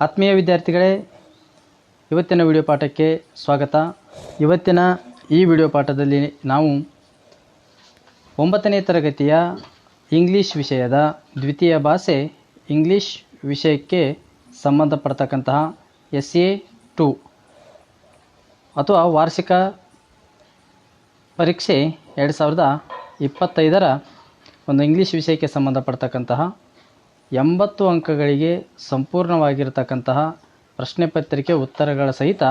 ಆತ್ಮೀಯ ವಿದ್ಯಾರ್ಥಿಗಳೇ, ಇವತ್ತಿನ ವಿಡಿಯೋ ಪಾಠಕ್ಕೆ ಸ್ವಾಗತ. ಇವತ್ತಿನ ಈ ವಿಡಿಯೋ ಪಾಠದಲ್ಲಿ ನಾವು ಒಂಬತ್ತನೇ ತರಗತಿಯ ಇಂಗ್ಲೀಷ್ ವಿಷಯದ ದ್ವಿತೀಯ ಭಾಷೆ ಇಂಗ್ಲೀಷ್ ವಿಷಯಕ್ಕೆ ಸಂಬಂಧಪಡ್ತಕ್ಕಂತಹ ಎಸ್ ಎ ಟು ಅಥವಾ ವಾರ್ಷಿಕ ಪರೀಕ್ಷೆ ಎರಡು ಸಾವಿರದ ಇಪ್ಪತ್ತೈದರ ಒಂದು ಇಂಗ್ಲೀಷ್ ವಿಷಯಕ್ಕೆ ಸಂಬಂಧಪಡ್ತಕ್ಕಂತಹ ಎಂಬತ್ತು ಅಂಕಗಳಿಗೆ ಸಂಪೂರ್ಣವಾಗಿರತಕ್ಕಂತಹ ಪ್ರಶ್ನೆ ಪತ್ರಿಕೆ ಉತ್ತರಗಳ ಸಹಿತ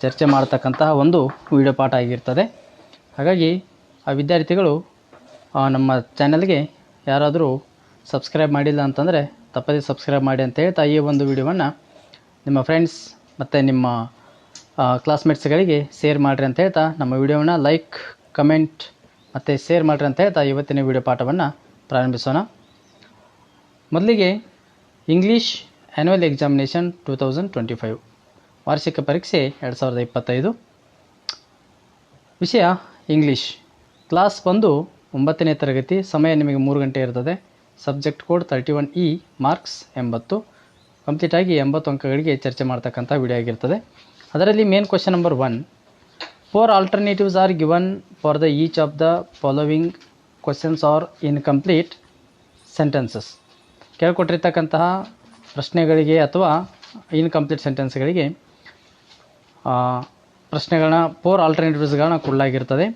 ಚರ್ಚೆ ಮಾಡತಕ್ಕಂತಹ ಒಂದು ವಿಡಿಯೋ ಪಾಠ ಆಗಿರ್ತದೆ. ಹಾಗಾಗಿ, ಆ ವಿದ್ಯಾರ್ಥಿಗಳು ನಮ್ಮ ಚಾನಲ್ಗೆ ಯಾರಾದರೂ ಸಬ್ಸ್ಕ್ರೈಬ್ ಮಾಡಿಲ್ಲ ಅಂತಂದರೆ ತಪ್ಪದೇ ಸಬ್ಸ್ಕ್ರೈಬ್ ಮಾಡಿ ಅಂತ ಹೇಳ್ತಾ ಈ ಒಂದು ವಿಡಿಯೋವನ್ನು ನಿಮ್ಮ ಫ್ರೆಂಡ್ಸ್ ಮತ್ತು ನಿಮ್ಮ ಕ್ಲಾಸ್ಮೇಟ್ಸ್ಗಳಿಗೆ ಶೇರ್ ಮಾಡಿರಿ ಅಂತ ಹೇಳ್ತಾ ನಮ್ಮ ವಿಡಿಯೋವನ್ನು ಲೈಕ್, ಕಮೆಂಟ್ ಮತ್ತು ಶೇರ್ ಮಾಡಿರಿ ಅಂತ ಹೇಳ್ತಾ ಇವತ್ತಿನ ವಿಡಿಯೋ ಪಾಠವನ್ನು ಪ್ರಾರಂಭಿಸೋಣ. ಮೊದಲಿಗೆ English annual examination two thousand twenty five ವಾರ್ಷಿಕ ಪರೀಕ್ಷೆ ಎರಡು ಸಾವಿರದ ಇಪ್ಪತ್ತೈದು. ವಿಷಯ ಇಂಗ್ಲೀಷ್ ಕ್ಲಾಸ್ ಬಂದು ಒಂಬತ್ತನೇ ತರಗತಿ, ಸಮಯ ನಿಮಗೆ ಮೂರು ಗಂಟೆ ಇರ್ತದೆ. Subject code thirty one E marks ಎಂಬತ್ತು ಕಂಪ್ಲೀಟಾಗಿ ಎಂಬತ್ತು ಅಂಕಗಳಿಗೆ ಚರ್ಚೆ ಮಾಡ್ತಕ್ಕಂಥ ವಿಡಿಯೋ ಆಗಿರ್ತದೆ. ಅದರಲ್ಲಿ main question number one four alternatives are given for the each of the following questions are incomplete sentences ಕೇಳ್ಕೊಟ್ಟಿರ್ತಕ್ಕಂತಹ ಪ್ರಶ್ನೆಗಳಿಗೆ ಅಥವಾ ಇನ್ಕಂಪ್ಲೀಟ್ ಸೆಂಟೆನ್ಸ್ಗಳಿಗೆ ಪ್ರಶ್ನೆಗಳನ್ನ ಫೋರ್ ಆಲ್ಟರ್ನೇಟಿವ್ಸ್ಗಳನ್ನ ಕೊಡಲಾಗಿರ್ತದೆ.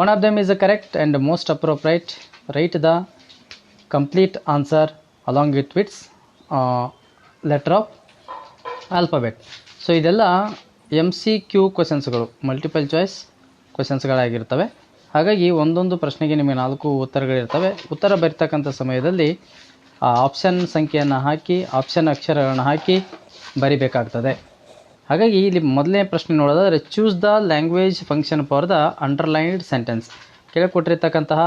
One of them is a correct and most appropriate write the complete answer along with its letter of alphabet so ಇದೆಲ್ಲ M C Q ಕ್ವೆಶನ್ಸ್ಗಳು multiple choice ಕ್ವೆಶನ್ಸ್ಗಳಾಗಿರ್ತವೆ ಹಾಗಾಗಿ ಒಂದೊಂದು ಪ್ರಶ್ನೆಗೆ ನಿಮಗೆ ನಾಲ್ಕು ಉತ್ತರಗಳಿರ್ತವೆ. ಉತ್ತರ ಬರ್ತಕ್ಕಂಥ ಸಮಯದಲ್ಲಿ ಆ ಆಪ್ಷನ್ ಸಂಖ್ಯೆಯನ್ನು ಹಾಕಿ ಆಪ್ಷನ್ ಅಕ್ಷರಗಳನ್ನು ಹಾಕಿ ಬರಿಬೇಕಾಗ್ತದೆ. ಹಾಗಾಗಿ ಇಲ್ಲಿ ಮೊದಲನೇ ಪ್ರಶ್ನೆ ನೋಡೋದಾದರೆ choose the language function for the underlined sentence ಕೇಳಿಕೊಟ್ಟಿರ್ತಕ್ಕಂತಹ,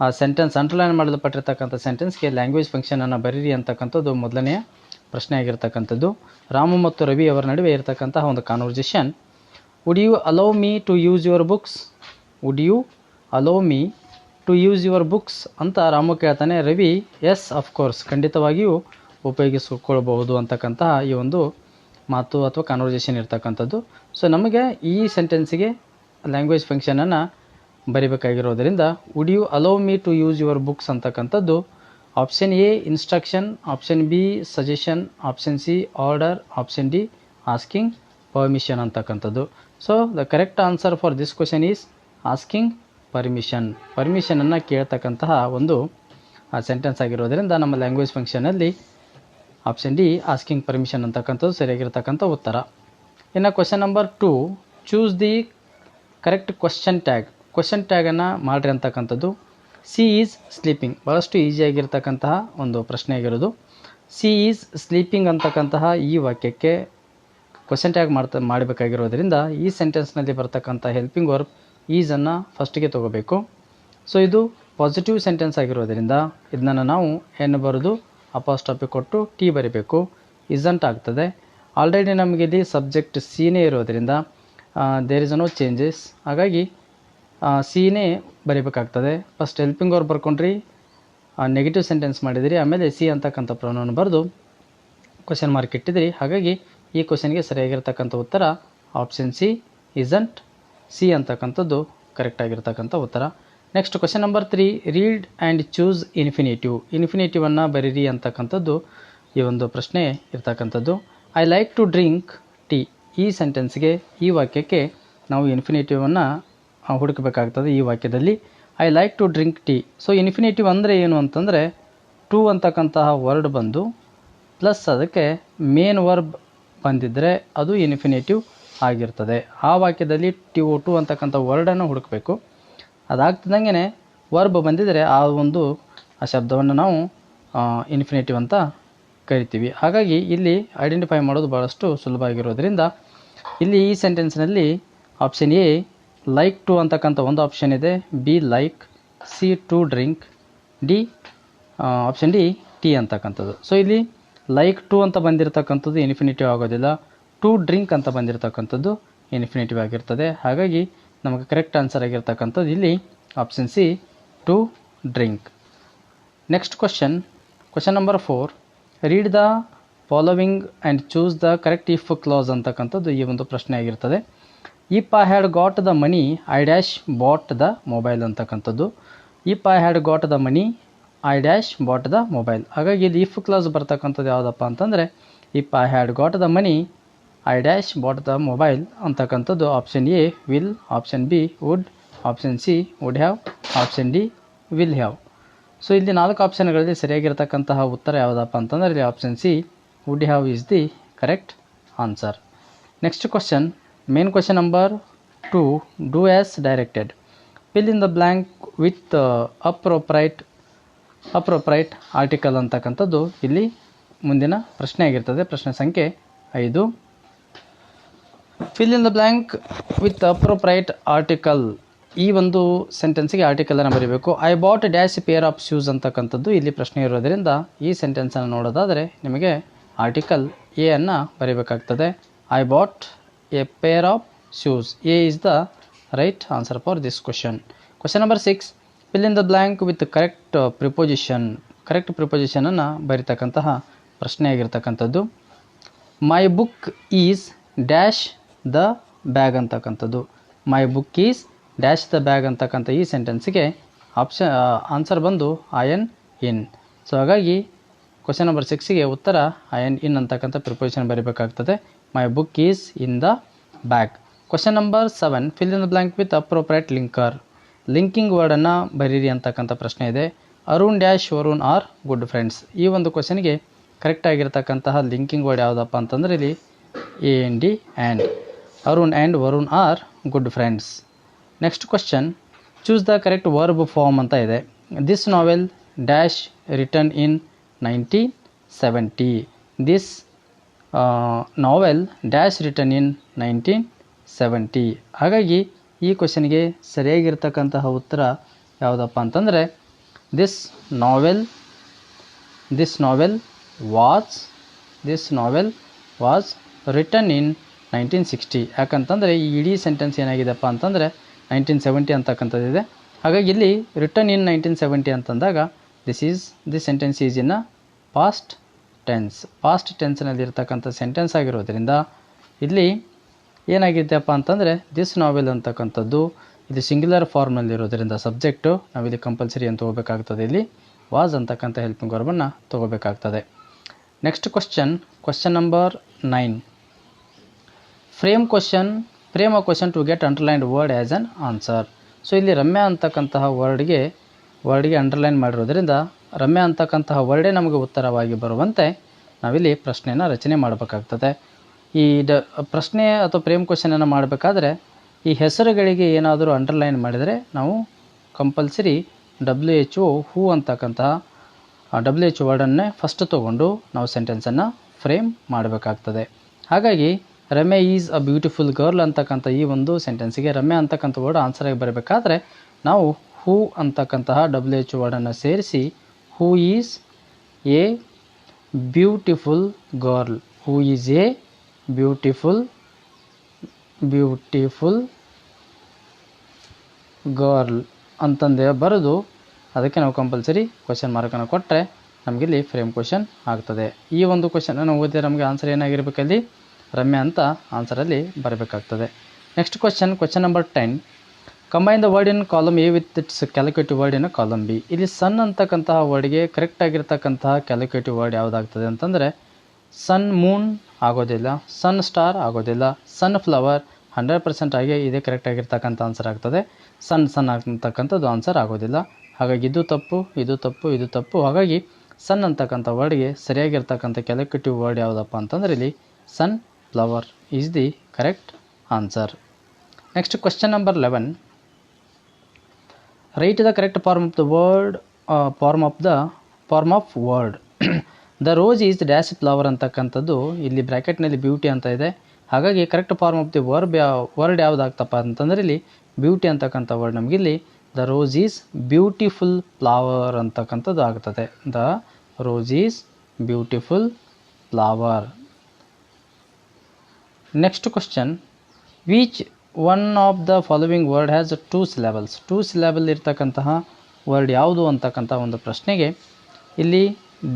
ಆ ಸೆಂಟೆನ್ಸ್ ಅಂಡರ್ಲೈನ್ ಮಾಡಲ್ಪಟ್ಟಿರ್ತಕ್ಕಂಥ ಸೆಂಟೆನ್ಸ್ಗೆ ಲ್ಯಾಂಗ್ವೇಜ್ ಫಂಕ್ಷನನ್ನು ಬರೀರಿ ಅಂತಕ್ಕಂಥದ್ದು ಮೊದಲನೆಯ ಪ್ರಶ್ನೆ ಆಗಿರ್ತಕ್ಕಂಥದ್ದು. ರಾಮು ಮತ್ತು ರವಿ ಅವರ ನಡುವೆ ಇರತಕ್ಕಂತಹ ಒಂದು conversation would you allow me to use your books would you allow me to use your books ಅಂತ ರಾಮು ಕೇಳ್ತಾನೆ. ರವಿ ಎಸ್ ಅಫ್ಕೋರ್ಸ್ ಖಂಡಿತವಾಗಿಯೂ ಉಪಯೋಗಿಸಿಕೊಳ್ಬಹುದು ಅಂತಕ್ಕಂತಹ ಈ ಒಂದು ಮಾತು ಅಥವಾ ಕಾನ್ವರ್ಸೇಷನ್ ಇರ್ತಕ್ಕಂಥದ್ದು. ಸೊ ನಮಗೆ ಈ ಸೆಂಟೆನ್ಸಿಗೆ ಲ್ಯಾಂಗ್ವೇಜ್ ಫಂಕ್ಷನನ್ನು ಬರಿಬೇಕಾಗಿರೋದರಿಂದ would you allow me to use your books ಅಂತಕ್ಕಂಥದ್ದು? Option A instruction option B suggestion option C order option D asking permission ಅಂತಕ್ಕಂಥದ್ದು. So the correct answer for this question is asking permission ಪರ್ಮಿಷನನ್ನು ಕೇಳ್ತಕ್ಕಂತಹ ಒಂದು sentence ಆಗಿರೋದರಿಂದ ನಮ್ಮ language ಫಂಕ್ಷನಲ್ಲಿ option D asking permission ಅಂತಕ್ಕಂಥದ್ದು ಸರಿಯಾಗಿರ್ತಕ್ಕಂಥ ಉತ್ತರ. ಇನ್ನು question number two choose the correct question tag question ಟ್ಯಾಗನ್ನು ಮಾಡಿರಿ ಅಂತಕ್ಕಂಥದ್ದು. ಸಿ ಈಸ್ ಸ್ಲೀಪಿಂಗ್ ಭಾಳಷ್ಟು ಈಸಿಯಾಗಿರ್ತಕ್ಕಂತಹ ಒಂದು ಪ್ರಶ್ನೆ ಆಗಿರೋದು. ಸಿ ಈಸ್ ಸ್ಲೀಪಿಂಗ್ ಅಂತಕ್ಕಂತಹ ಈ ವಾಕ್ಯಕ್ಕೆ ಕ್ವಶನ್ ಟ್ಯಾಗ್ ಮಾಡ್ತಾ, ಮಾಡಬೇಕಾಗಿರೋದ್ರಿಂದ ಈ ಸೆಂಟೆನ್ಸ್ನಲ್ಲಿ ಬರ್ತಕ್ಕಂಥ ಹೆಲ್ಪಿಂಗ್ ವರ್ಬ್ ಈಸನ್ನು ಫಸ್ಟಿಗೆ ತಗೋಬೇಕು. ಸೊ ಇದು ಪಾಸಿಟಿವ್ ಸೆಂಟೆನ್ಸ್ ಆಗಿರೋದರಿಂದ ಇದನ್ನು ನಾವು ಏನು ಬರೆದು ಅಪಾಸ್ಟಾಪಿ ಕೊಟ್ಟು ಟಿ ಬರಿಬೇಕು. ಇಸಂಟ್ ಆಗ್ತದೆ. ಆಲ್ರೆಡಿ ನಮಗೆ ಇಲ್ಲಿ ಸಬ್ಜೆಕ್ಟ್ ಸೀನೇ ಇರೋದರಿಂದ ದೇರ್ ಇಸ್ ನೋ ಚೇಂಜಸ್ ಹಾಗಾಗಿ ಸೀನೇ ಬರಿಬೇಕಾಗ್ತದೆ. ಫಸ್ಟ್ ಹೆಲ್ಪಿಂಗ್ ಅವ್ರು ಬರ್ಕೊಂಡ್ರಿ. ನೆಗೆಟಿವ್ ಸೆಂಟೆನ್ಸ್ ಮಾಡಿದಿರಿ. ಆಮೇಲೆ ಸಿ ಅಂತಕ್ಕಂಥ ಪ್ರೊನೌನ್ ಬರೆದು ಕ್ವಶನ್ ಮಾರ್ಕ್ ಇಟ್ಟಿದ್ರಿ. ಹಾಗಾಗಿ ಈ ಕ್ವಶನ್ಗೆ ಸರಿಯಾಗಿರ್ತಕ್ಕಂಥ ಉತ್ತರ ಆಪ್ಷನ್ ಸಿ ಇಸಂಟ್ ಸಿ ಅಂತಕ್ಕಂಥದ್ದು ಕರೆಕ್ಟ್ ಆಗಿರ್ತಕ್ಕಂಥ ಉತ್ತರ. Next question number three read and choose infinitive ಇನ್ಫಿನೇಟಿವನ್ನು ಬರೀರಿ ಅಂತಕ್ಕಂಥದ್ದು ಈ ಒಂದು ಪ್ರಶ್ನೆ ಇರ್ತಕ್ಕಂಥದ್ದು. I like to drink tea ಈ ಸೆಂಟೆನ್ಸ್ಗೆ ಈ ವಾಕ್ಯಕ್ಕೆ ನಾವು ಇನ್ಫಿನೇಟಿವನ್ನು ಹುಡುಕಬೇಕಾಗ್ತದೆ ಈ ವಾಕ್ಯದಲ್ಲಿ. I like to drink tea so infinitive ಅಂದರೆ ಏನು ಅಂತಂದರೆ ಟು ಅಂತಕ್ಕಂತಹ ವರ್ಡ್ ಬಂದು ಪ್ಲಸ್ ಅದಕ್ಕೆ ಮೇನ್ ವರ್ಬ್ ಬಂದಿದ್ದರೆ ಅದು ಇನ್ಫಿನೇಟಿವ್ ಆಗಿರ್ತದೆ. ಆ ವಾಕ್ಯದಲ್ಲಿ ಟಿ ಒ ಟು ಅಂತಕ್ಕಂಥ ವರ್ಡನ್ನು ಹುಡುಕಬೇಕು. ಅದಾಗ್ತಿದ್ದಂಗೆ ವರ್ಬ್ ಬಂದಿದ್ದರೆ ಆ ಒಂದು, ಆ ಶಬ್ದವನ್ನು ನಾವು ಇನ್ಫಿನೇಟಿವ್ ಅಂತ ಕರಿತೀವಿ. ಹಾಗಾಗಿ ಇಲ್ಲಿ ಐಡೆಂಟಿಫೈ ಮಾಡೋದು ಭಾಳಷ್ಟು ಸುಲಭ ಆಗಿರೋದ್ರಿಂದ ಇಲ್ಲಿ ಈ ಸೆಂಟೆನ್ಸ್ನಲ್ಲಿ ಆಪ್ಷನ್ ಎ ಲೈಕ್ ಟು ಅಂತಕ್ಕಂಥ ಒಂದು ಆಪ್ಷನ್ ಇದೆ. B like C to drink D option D tea ಅಂತಕ್ಕಂಥದ್ದು. ಸೊ ಇಲ್ಲಿ ಲೈಕ್ ಟು ಅಂತ ಬಂದಿರತಕ್ಕಂಥದ್ದು ಇನ್ಫಿನಿಟಿವ್ ಆಗೋದಿಲ್ಲ. ಟು ಡ್ರಿಂಕ್ ಅಂತ ಬಂದಿರತಕ್ಕಂಥದ್ದು ಇನ್ಫಿನಿಟಿವ್ ಆಗಿರ್ತದೆ. ಹಾಗಾಗಿ ನಮಗೆ ಕರೆಕ್ಟ್ ಆನ್ಸರ್ ಆಗಿರ್ತಕ್ಕಂಥದ್ದು ಇಲ್ಲಿ option C, to drink. Next question. Question number four. Read the following and choose the correct if clause ಅಂತಕ್ಕಂಥದ್ದು ಈ ಒಂದು ಪ್ರಶ್ನೆ ಆಗಿರ್ತದೆ. If I had got the money, I dash bought the mobile ಅಂತಕ್ಕಂಥದ್ದು. If I had got the money, I dash bought the mobile. ಹಾಗಾಗಿ ಇಲ್ಲಿ if clause ಬರ್ತಕ್ಕಂಥದ್ದು ಯಾವುದಪ್ಪ ಅಂತಂದರೆ if I had got the money I dash bought the mobile ಅಂತಕ್ಕಂಥದ್ದು option A will option B would option C would have option D will have so ಇಲ್ಲಿ ನಾಲ್ಕು ಆಪ್ಷನ್ಗಳಲ್ಲಿ ಸರಿಯಾಗಿರ್ತಕ್ಕಂತಹ ಉತ್ತರ ಯಾವುದಪ್ಪ ಅಂತಂದರೆ ಇಲ್ಲಿ option C would have is the correct answer next question main question number two do as directed fill in the blank with appropriate appropriate article ಅಂತಕ್ಕಂಥದ್ದು ಇಲ್ಲಿ ಮುಂದಿನ ಪ್ರಶ್ನೆ ಆಗಿರ್ತದೆ ಪ್ರಶ್ನೆ ಸಂಖ್ಯೆ ಐದು. Fill in the blank with appropriate article ಈ ಒಂದು ಸೆಂಟೆನ್ಸಿಗೆ ಆರ್ಟಿಕಲನ್ನು ಬರೀಬೇಕು. I bought dash pair of shoes ಅಂತಕ್ಕಂಥದ್ದು ಇಲ್ಲಿ ಪ್ರಶ್ನೆ ಇರೋದರಿಂದ ಈ ಸೆಂಟೆನ್ಸನ್ನು ನೋಡೋದಾದರೆ ನಿಮಗೆ ಆರ್ಟಿಕಲ್ ಎ ಅನ್ನು ಬರೀಬೇಕಾಗ್ತದೆ. I bought a pair of shoes A is the right answer for this question question number six fill in the blank with correct preposition correct ಪ್ರಿಪೊಸಿಷನನ್ನು ಬರೀತಕ್ಕಂತಹ ಪ್ರಶ್ನೆಯಾಗಿರ್ತಕ್ಕಂಥದ್ದು. My book is dash the bag ಅಂತಕ್ಕಂಥದ್ದು. My book is dash the bag ಅಂತಕ್ಕಂಥ ಈ ಸೆಂಟೆನ್ಸ್ಗೆ option answer ಬಂದು I N in so ಹಾಗಾಗಿ question number ಸಿಕ್ಸಿಗೆ ಉತ್ತರ I N in ಅಂತಕ್ಕಂಥ preposition ಬರೀಬೇಕಾಗ್ತದೆ. My book is in the bag. Question number seven fill in the blank with appropriate linker linking ವರ್ಡನ್ನು ಬರೀರಿ ಅಂತಕ್ಕಂಥ ಪ್ರಶ್ನೆ ಇದೆ. Arun dash Varun are good friends. ಈ ಒಂದು ಕ್ವಶನ್ಗೆ ಕರೆಕ್ಟ್ ಆಗಿರ್ತಕ್ಕಂತಹ ಲಿಂಕಿಂಗ್ ವರ್ಡ್ ಯಾವುದಪ್ಪ ಅಂತಂದರೆ ಇಲ್ಲಿ A N D and Arun and Varun are good friends next question choose the correct verb form ಅಂತ ಇದೆ this novel dash return in nineteen seventy this novel dash return in nineteen seventy ಹಾಗಾಗಿ ಈ ಕ್ವಶನ್ಗೆ ಸರಿಯಾಗಿರ್ತಕ್ಕಂತಹ ಉತ್ತರ ಯಾವುದಪ್ಪ ಅಂತಂದರೆ this novel this novel was this novel was return in nineteen sixty. ಯಾಕಂತಂದರೆ ಈ ಇಡೀ ಸೆಂಟೆನ್ಸ್ ಏನಾಗಿದೆಪ್ಪ ಅಂತಂದರೆ ನೈನ್ಟೀನ್ ಸೆವೆಂಟಿ ಅಂತಕ್ಕಂಥದ್ದಿದೆ. ಹಾಗಾಗಿ ಇಲ್ಲಿ ರಿಟರ್ನ್ ಇನ್ ನೈನ್ಟೀನ್ ಸೆವೆಂಟಿ ಅಂತಂದಾಗ this is this sentence is in past tense past ಟೆನ್ಸ್ನಲ್ಲಿರ್ತಕ್ಕಂಥ sentence ಆಗಿರೋದ್ರಿಂದ ಇಲ್ಲಿ ಏನಾಗಿದೆಯಪ್ಪ ಅಂತಂದರೆ ದಿಸ್ ನಾವೆಲ್ ಅಂತಕ್ಕಂಥದ್ದು ಇದು ಸಿಂಗ್ಯುಲರ್ ಫಾರ್ಮ್ನಲ್ಲಿರೋದ್ರಿಂದ ಸಬ್ಜೆಕ್ಟು ನಾವಿಲ್ಲಿ ಕಂಪಲ್ಸರಿ ಅಂತ ಹೋಗಬೇಕಾಗ್ತದೆ. ಇಲ್ಲಿ ವಾಸ್ ಅಂತಕ್ಕಂಥ ಹೆಲ್ಪಿಂಗ್ ವರ್ಬನ್ನು ತೊಗೋಬೇಕಾಗ್ತದೆ. Next question question number nine frame question, frame a question to get underlined word as an answer. So, ಇಲ್ಲಿ ರಮ್ಯ ಅಂತಕ್ಕಂತಹ ವರ್ಡ್ಗೆ ವರ್ಡ್ಗೆ ಅಂಡರ್ಲೈನ್ ಮಾಡಿರೋದ್ರಿಂದ ರಮ್ಯ ಅಂತಕ್ಕಂತಹ ವರ್ಡೇ ನಮಗೆ ಉತ್ತರವಾಗಿ ಬರುವಂತೆ ನಾವಿಲ್ಲಿ ಪ್ರಶ್ನೆಯನ್ನು ರಚನೆ ಮಾಡಬೇಕಾಗ್ತದೆ. ಈ ಡ, ಪ್ರಶ್ನೆ ಅಥವಾ ಪ್ರೇಮ್ ಕ್ವಶನನ್ನು ಮಾಡಬೇಕಾದ್ರೆ ಈ ಹೆಸರುಗಳಿಗೆ ಏನಾದರೂ ಅಂಡರ್ಲೈನ್ ಮಾಡಿದರೆ ನಾವು compulsory W H O who ಅಂತಕ್ಕಂತಹ ಡಬ್ಲ್ಯೂ ಎಚ್ ವರ್ಡನ್ನೇ ಫಸ್ಟ್ ತೊಗೊಂಡು ನಾವು ಸೆಂಟೆನ್ಸನ್ನು ಫ್ರೇಮ್ ಮಾಡಬೇಕಾಗ್ತದೆ. ಹಾಗಾಗಿ Ramya is a beautiful girl ಅಂತಕ್ಕಂಥ ಈ ಒಂದು ಸೆಂಟೆನ್ಸಿಗೆ ರಮ್ಯ ಅಂತಕ್ಕಂಥ ವರ್ಡ್ ಆನ್ಸರಾಗಿ ಬರಬೇಕಾದ್ರೆ ನಾವು ಹೂ ಅಂತಕ್ಕಂತಹ ಡಬ್ಲ್ಯೂ ಎಚ್ ವರ್ಡನ್ನು ಸೇರಿಸಿ who is a beautiful girl. Who is a beautiful beautiful girl ಅಂತಂದೇ ಬರೆದು ಅದಕ್ಕೆ ನಾವು ಕಂಪಲ್ಸರಿ ಕ್ವಶನ್ ಮಾರ್ಕನ್ನು ಕೊಟ್ಟರೆ ನಮಗಿಲ್ಲಿ ಫ್ರೇಮ್ ಕ್ವಶನ್ ಆಗ್ತದೆ. ಈ ಒಂದು ಕ್ವಶನನ್ನು ಓದಿದ್ರೆ ನಮಗೆ ಆನ್ಸರ್ ಏನಾಗಿರಬೇಕಲ್ಲಿ? ರಮ್ಯ ಅಂತ ಆನ್ಸರಲ್ಲಿ ಬರಬೇಕಾಗ್ತದೆ. Next question question number ten combine the word in column A with its calculative word in column B ಇಲ್ಲಿ ಸನ್ ಅಂತಕ್ಕಂತಹ ವರ್ಡ್ಗೆ ಕರೆಕ್ಟ್ ಆಗಿರ್ತಕ್ಕಂತಹ ಕ್ಯಾಲ್ಕುಲೇಟಿವ್ ವರ್ಡ್ ಯಾವುದಾಗ್ತದೆ ಅಂತಂದರೆ ಸನ್ ಮೂನ್ ಆಗೋದಿಲ್ಲ ಸನ್ ಸ್ಟಾರ್ ಆಗೋದಿಲ್ಲ ಸನ್ ಫ್ಲವರ್ ಹಂಡ್ರೆಡ್ ಪರ್ಸೆಂಟ್ ಆಗಿ ಇದೇ ಕರೆಕ್ಟ್ ಆಗಿರ್ತಕ್ಕಂಥ ಆನ್ಸರ್ ಆಗ್ತದೆ. ಸನ್ ಸನ್ ಆಗ್ತಕ್ಕಂಥದ್ದು ಆನ್ಸರ್ ಆಗೋದಿಲ್ಲ. ಹಾಗಾಗಿ ಇದು ತಪ್ಪು ಇದು ತಪ್ಪು ಇದು ತಪ್ಪು. ಹಾಗಾಗಿ ಸನ್ ಅಂತಕ್ಕಂಥ ವರ್ಡ್ಗೆ ಸರಿಯಾಗಿರ್ತಕ್ಕಂಥ ಕ್ಯಾಲ್ಕುಲೇಟಿವ್ ವರ್ಡ್ ಯಾವುದಪ್ಪ ಅಂತಂದರೆ ಇಲ್ಲಿ sun flower is the correct answer next question number eleven write the correct form of the word form of the form of word the rose is dash flower ಅಂತಕ್ಕಂಥದ್ದು. ಇಲ್ಲಿ ಬ್ರ್ಯಾಕೆಟ್ನಲ್ಲಿ ಬ್ಯೂಟಿ ಅಂತ ಇದೆ. ಹಾಗಾಗಿ correct form of the verb word ಯಾವುದಾಗ್ತಪ್ಪ ಅಂತಂದರೆ ಇಲ್ಲಿ beauty ಅಂತಕ್ಕಂಥ word ನಮಗಿಲ್ಲಿ the rose is beautiful flower ಅಂತಕ್ಕಂಥದ್ದು ಆಗ್ತದೆ. The rose is beautiful flower next question which one of the following word has two syllables two syllable ಇರ್ತಕ್ಕಂತಹ word ಯಾವುದು ಅಂತಕ್ಕಂಥ ಒಂದು ಪ್ರಶ್ನೆಗೆ ಇಲ್ಲಿ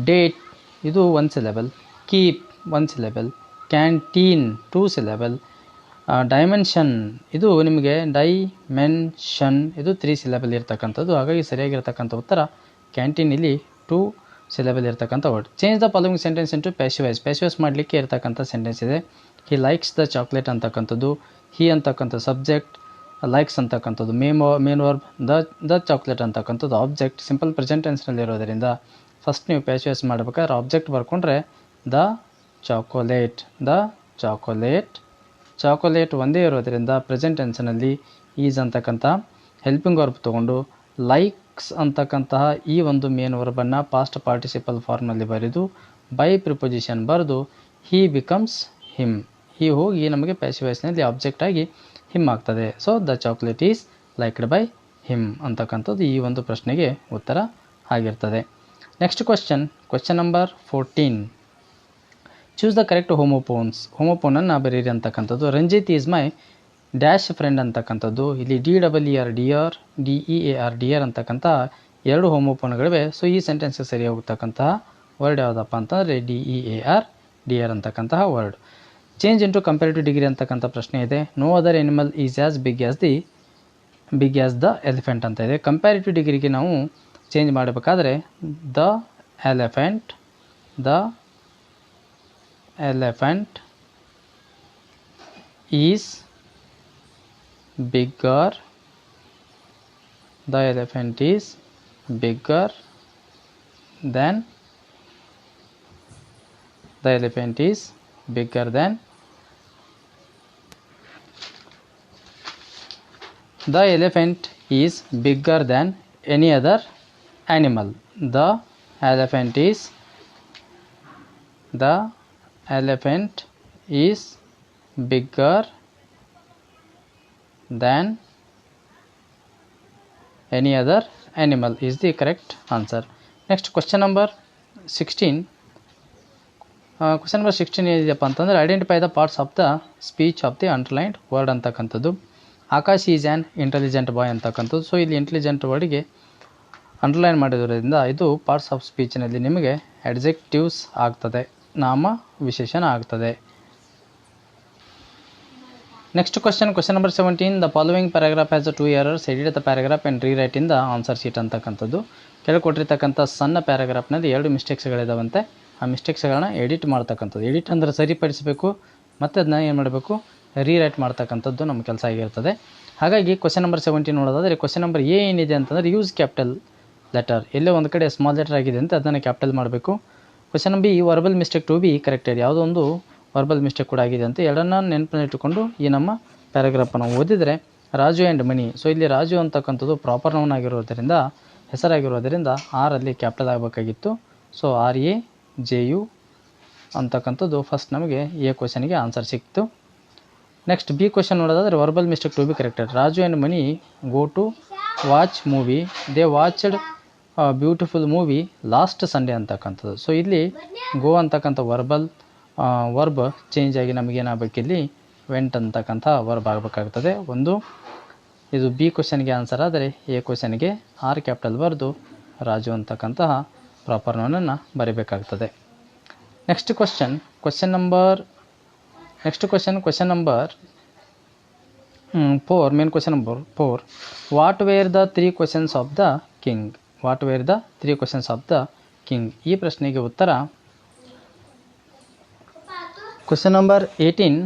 ಡೇಟ್ ಇದು one syllable keep one syllable canteen two syllable dimension ಇದು ನಿಮಗೆ ಡೈಮೆನ್ಷನ್ ಇದು ತ್ರೀ ಸಿಲೆಬಲ್ ಇರ್ತಕ್ಕಂಥದ್ದು. ಹಾಗಾಗಿ ಸರಿಯಾಗಿರ್ತಕ್ಕಂಥ ಉತ್ತರ ಕ್ಯಾಂಟೀನ್ ಇಲ್ಲಿ ಟೂ ಸಿಲೆಬಲ್ ಇರ್ತಕ್ಕಂಥ word change the following sentence into passivise passivise ಮಾಡಲಿಕ್ಕೆ ಇರ್ತಕ್ಕಂಥ ಸೆಂಟೆನ್ಸ್ ಇದೆ. ಹಿ ಲೈಕ್ಸ್ ದ ಚಾಕ್ಲೇಟ್ ಅಂತಕ್ಕಂಥದ್ದು ಹಿ ಅಂತಕ್ಕಂಥ ಸಬ್ಜೆಕ್ಟ್ ಲೈಕ್ಸ್ ಅಂತಕ್ಕಂಥದ್ದು main main verb the the chocolate ಅಂತಕ್ಕಂಥದ್ದು ಆಬ್ಜೆಕ್ಟ್ ಸಿಂಪಲ್ ಪ್ರೆಸೆಂಟ್ ಟೆನ್ಸ್ನಲ್ಲಿ ಇರೋದರಿಂದ ಫಸ್ಟ್ ನೀವು ಪ್ಯಾಶಿವೈಸ್ ಮಾಡಬೇಕಾದ್ರೆ object ಬರ್ಕೊಂಡ್ರೆ the chocolate the chocolate chocolate ಒಂದೇ ಇರೋದರಿಂದ ಪ್ರೆಸೆಂಟ್ ಟೆನ್ಸ್ನಲ್ಲಿ ಈಸ್ ಅಂತಕ್ಕಂಥ ಹೆಲ್ಪಿಂಗ್ ವರ್ಬ್ ತೊಗೊಂಡು ಲೈಕ್ಸ್ ಅಂತಕ್ಕಂತಹ ಈ ಒಂದು ಮೇನ್ ವರ್ಬನ್ನು ಪಾಸ್ಟ್ ಪಾರ್ಟಿಸಿಪಲ್ ಫಾರ್ಮ್ನಲ್ಲಿ ಬರೆದು ಬೈ ಪ್ರಿಪೊಸಿಷನ್ ಬರೆದು ಹಿ ಬಿಕಮ್ಸ್ ಹಿಮ್ ಹಿ ಹೋಗಿ ನಮಗೆ ಪ್ಯಾಸಿವೈಸ್ನಲ್ಲಿ ಆಬ್ಜೆಕ್ಟ್ ಆಗಿ ಹಿಮ್ ಆಗ್ತದೆ. So the chocolate is liked by him ಅಂತಕ್ಕಂಥದ್ದು ಈ ಒಂದು ಪ್ರಶ್ನೆಗೆ ಉತ್ತರ ಆಗಿರ್ತದೆ. Next question question number fourteen choose the correct homophones ಹೋಮೋಪೋನನ್ನು ಬರೀರಿ ಅಂತಕ್ಕಂಥದ್ದು Ranjit is my dash friend ಅಂತಕ್ಕಂಥದ್ದು. ಇಲ್ಲಿ D double E R D R D E A R D R ಅಂತಕ್ಕಂಥ ಎರಡು ಹೋಮೋಪೋನ್ಗಳಿವೆ ಸೊ ಈ ಸೆಂಟೆನ್ಸ್ಗೆ ಸರಿ ಹೋಗ್ತಕ್ಕಂತಹ ವರ್ಡ್ ಯಾವುದಪ್ಪ ಅಂತಂದರೆ D E A R D R ಅಂತಕ್ಕಂತಹ word change into comparative degree ಅಂತಕ್ಕಂಥ ಪ್ರಶ್ನೆ ಇದೆ. No other animal is as big as the big as the elephant ಅಂತ ಇದೆ. ಕಂಪ್ಯಾರಿಟಿವ್ ಡಿಗ್ರಿಗೆ ನಾವು ಚೇಂಜ್ ಮಾಡಬೇಕಾದ್ರೆ the elephant the elephant is bigger. The elephant is bigger than the elephant is bigger than the elephant is bigger than any other animal. The elephant is the elephant is bigger than any other animal is the correct answer. Next question number 16 question number sixteen ಏನಿದೆಯಪ್ಪ ಅಂತಂದರೆ identify the parts of the speech of the underlined word ಅಂತಕ್ಕಂಥದ್ದು. Akash is an intelligent boy ಅಂತಕ್ಕಂಥದ್ದು. So ಇಲ್ಲಿ intelligent ವರ್ಡಿಗೆ underline ಮಾಡಿರೋದ್ರಿಂದ ಇದು parts of ಸ್ಪೀಚ್ನಲ್ಲಿ ನಿಮಗೆ adjectives ಆಗ್ತದೆ, ನಾಮ ವಿಶೇಷಣ ಆಗ್ತದೆ. Next question question number seventeen the following paragraph has two errors edit the paragraph and rewrite in the answer sheet ಅಂತಕ್ಕಂಥದ್ದು. ಕೆಳಕೊಟ್ಟಿರ್ತಕ್ಕಂಥ ಸಣ್ಣ ಪ್ಯಾರಾಗ್ರಾಫ್ನಲ್ಲಿ ಎರಡು ಮಿಸ್ಟೇಕ್ಸ್ಗಳಿದಾವಂತೆ ಆ ಮಿಸ್ಟೇಕ್ಸ್ಗಳನ್ನ ಎಡಿಟ್ ಮಾಡ್ತಕ್ಕಂಥದ್ದು. ಎಡಿಟ್ ಅಂದರೆ ಸರಿಪಡಿಸಬೇಕು, ಮತ್ತು ಅದನ್ನ ಏನು ಮಾಡಬೇಕು? ರೀರೈಟ್ ಮಾಡ್ತಕ್ಕಂಥದ್ದು ನಮ್ಮ ಕೆಲಸ ಆಗಿರ್ತದೆ. ಹಾಗಾಗಿ ಕ್ವಶನ್ ನಂಬರ್ ಸೆವೆಂಟೀನ್ ನೋಡೋದಾದರೆ ಕ್ವಶನ್ ನಂಬರ್ ಎ ಏನಿದೆ ಅಂತಂದರೆ ಯೂಸ್ ಕ್ಯಾಪಿಟಲ್ ಲೆಟರ್ ಎಲ್ಲೋ ಒಂದು ಕಡೆ ಸ್ಮಾಲ್ ಲೆಟರ್ ಆಗಿದೆ ಅಂತ ಅದನ್ನು ಕ್ಯಾಪಿಟಲ್ ಮಾಡಬೇಕು. Question B verbal mistake to be corrected ಯಾವುದೋ ಒಂದು ವರ್ಬಲ್ ಮಿಸ್ಟೇಕ್ ಕೂಡ ಆಗಿದೆ ಅಂತ ಎರಡನ್ನ ನೆನಪಿನಿಟ್ಟುಕೊಂಡು ಈ ನಮ್ಮ ಪ್ಯಾರಾಗ್ರಾಫನ್ನು ಓದಿದರೆ ರಾಜು ಆ್ಯಂಡ್ ಮನಿ ಸೊ ಇಲ್ಲಿ ರಾಜು ಅಂತಕ್ಕಂಥದ್ದು ಪ್ರಾಪರ್ ನೌನ್ ಆಗಿರೋದರಿಂದ, ಹೆಸರಾಗಿರೋದರಿಂದ ಅಲ್ಲಿ ಕ್ಯಾಪಿಟಲ್ ಆಗಬೇಕಾಗಿತ್ತು. So R A J U ಅಂತಕ್ಕಂಥದ್ದು ಫಸ್ಟ್ ನಮಗೆ ಎ ಕ್ವಶನ್ಗೆ ಆನ್ಸರ್ ಸಿಕ್ತು ನೆಕ್ಸ್ಟ್ ಬಿ ಕ್ವಶನ್ ನೋಡೋದಾದರೆ verbal mistake to be corrected Raju and Mani go to watch movie they watched beautiful movie last Sunday ಅಂತಕ್ಕಂಥದ್ದು. So ಇಲ್ಲಿ go ಅಂತಕ್ಕಂಥ verbal verb change ಆಗಿ ನಮಗೇನಾಗಬೇಕು ಇಲ್ಲಿ? ವೆಂಟ್ ಅಂತಕ್ಕಂಥ ವರ್ಬ್ ಆಗಬೇಕಾಗ್ತದೆ. ಒಂದು, ಇದು ಬಿ ಕ್ವಶನ್ಗೆ ಆನ್ಸರ್ ಆದರೆ ಎ ಕ್ವಶನ್ಗೆ ಆರ್ ಕ್ಯಾಪಿಟಲ್ ಬರೆದು ರಾಜು ಅಂತಕ್ಕಂತಹ ಪ್ರಾಪರ್ ನೋನನ್ನು ಬರೀಬೇಕಾಗ್ತದೆ. Next question question number next question question number four main question number four what were the three questions of the king what were the three questions of the king ಈ ಪ್ರಶ್ನೆಗೆ ಉತ್ತರ question number eighteen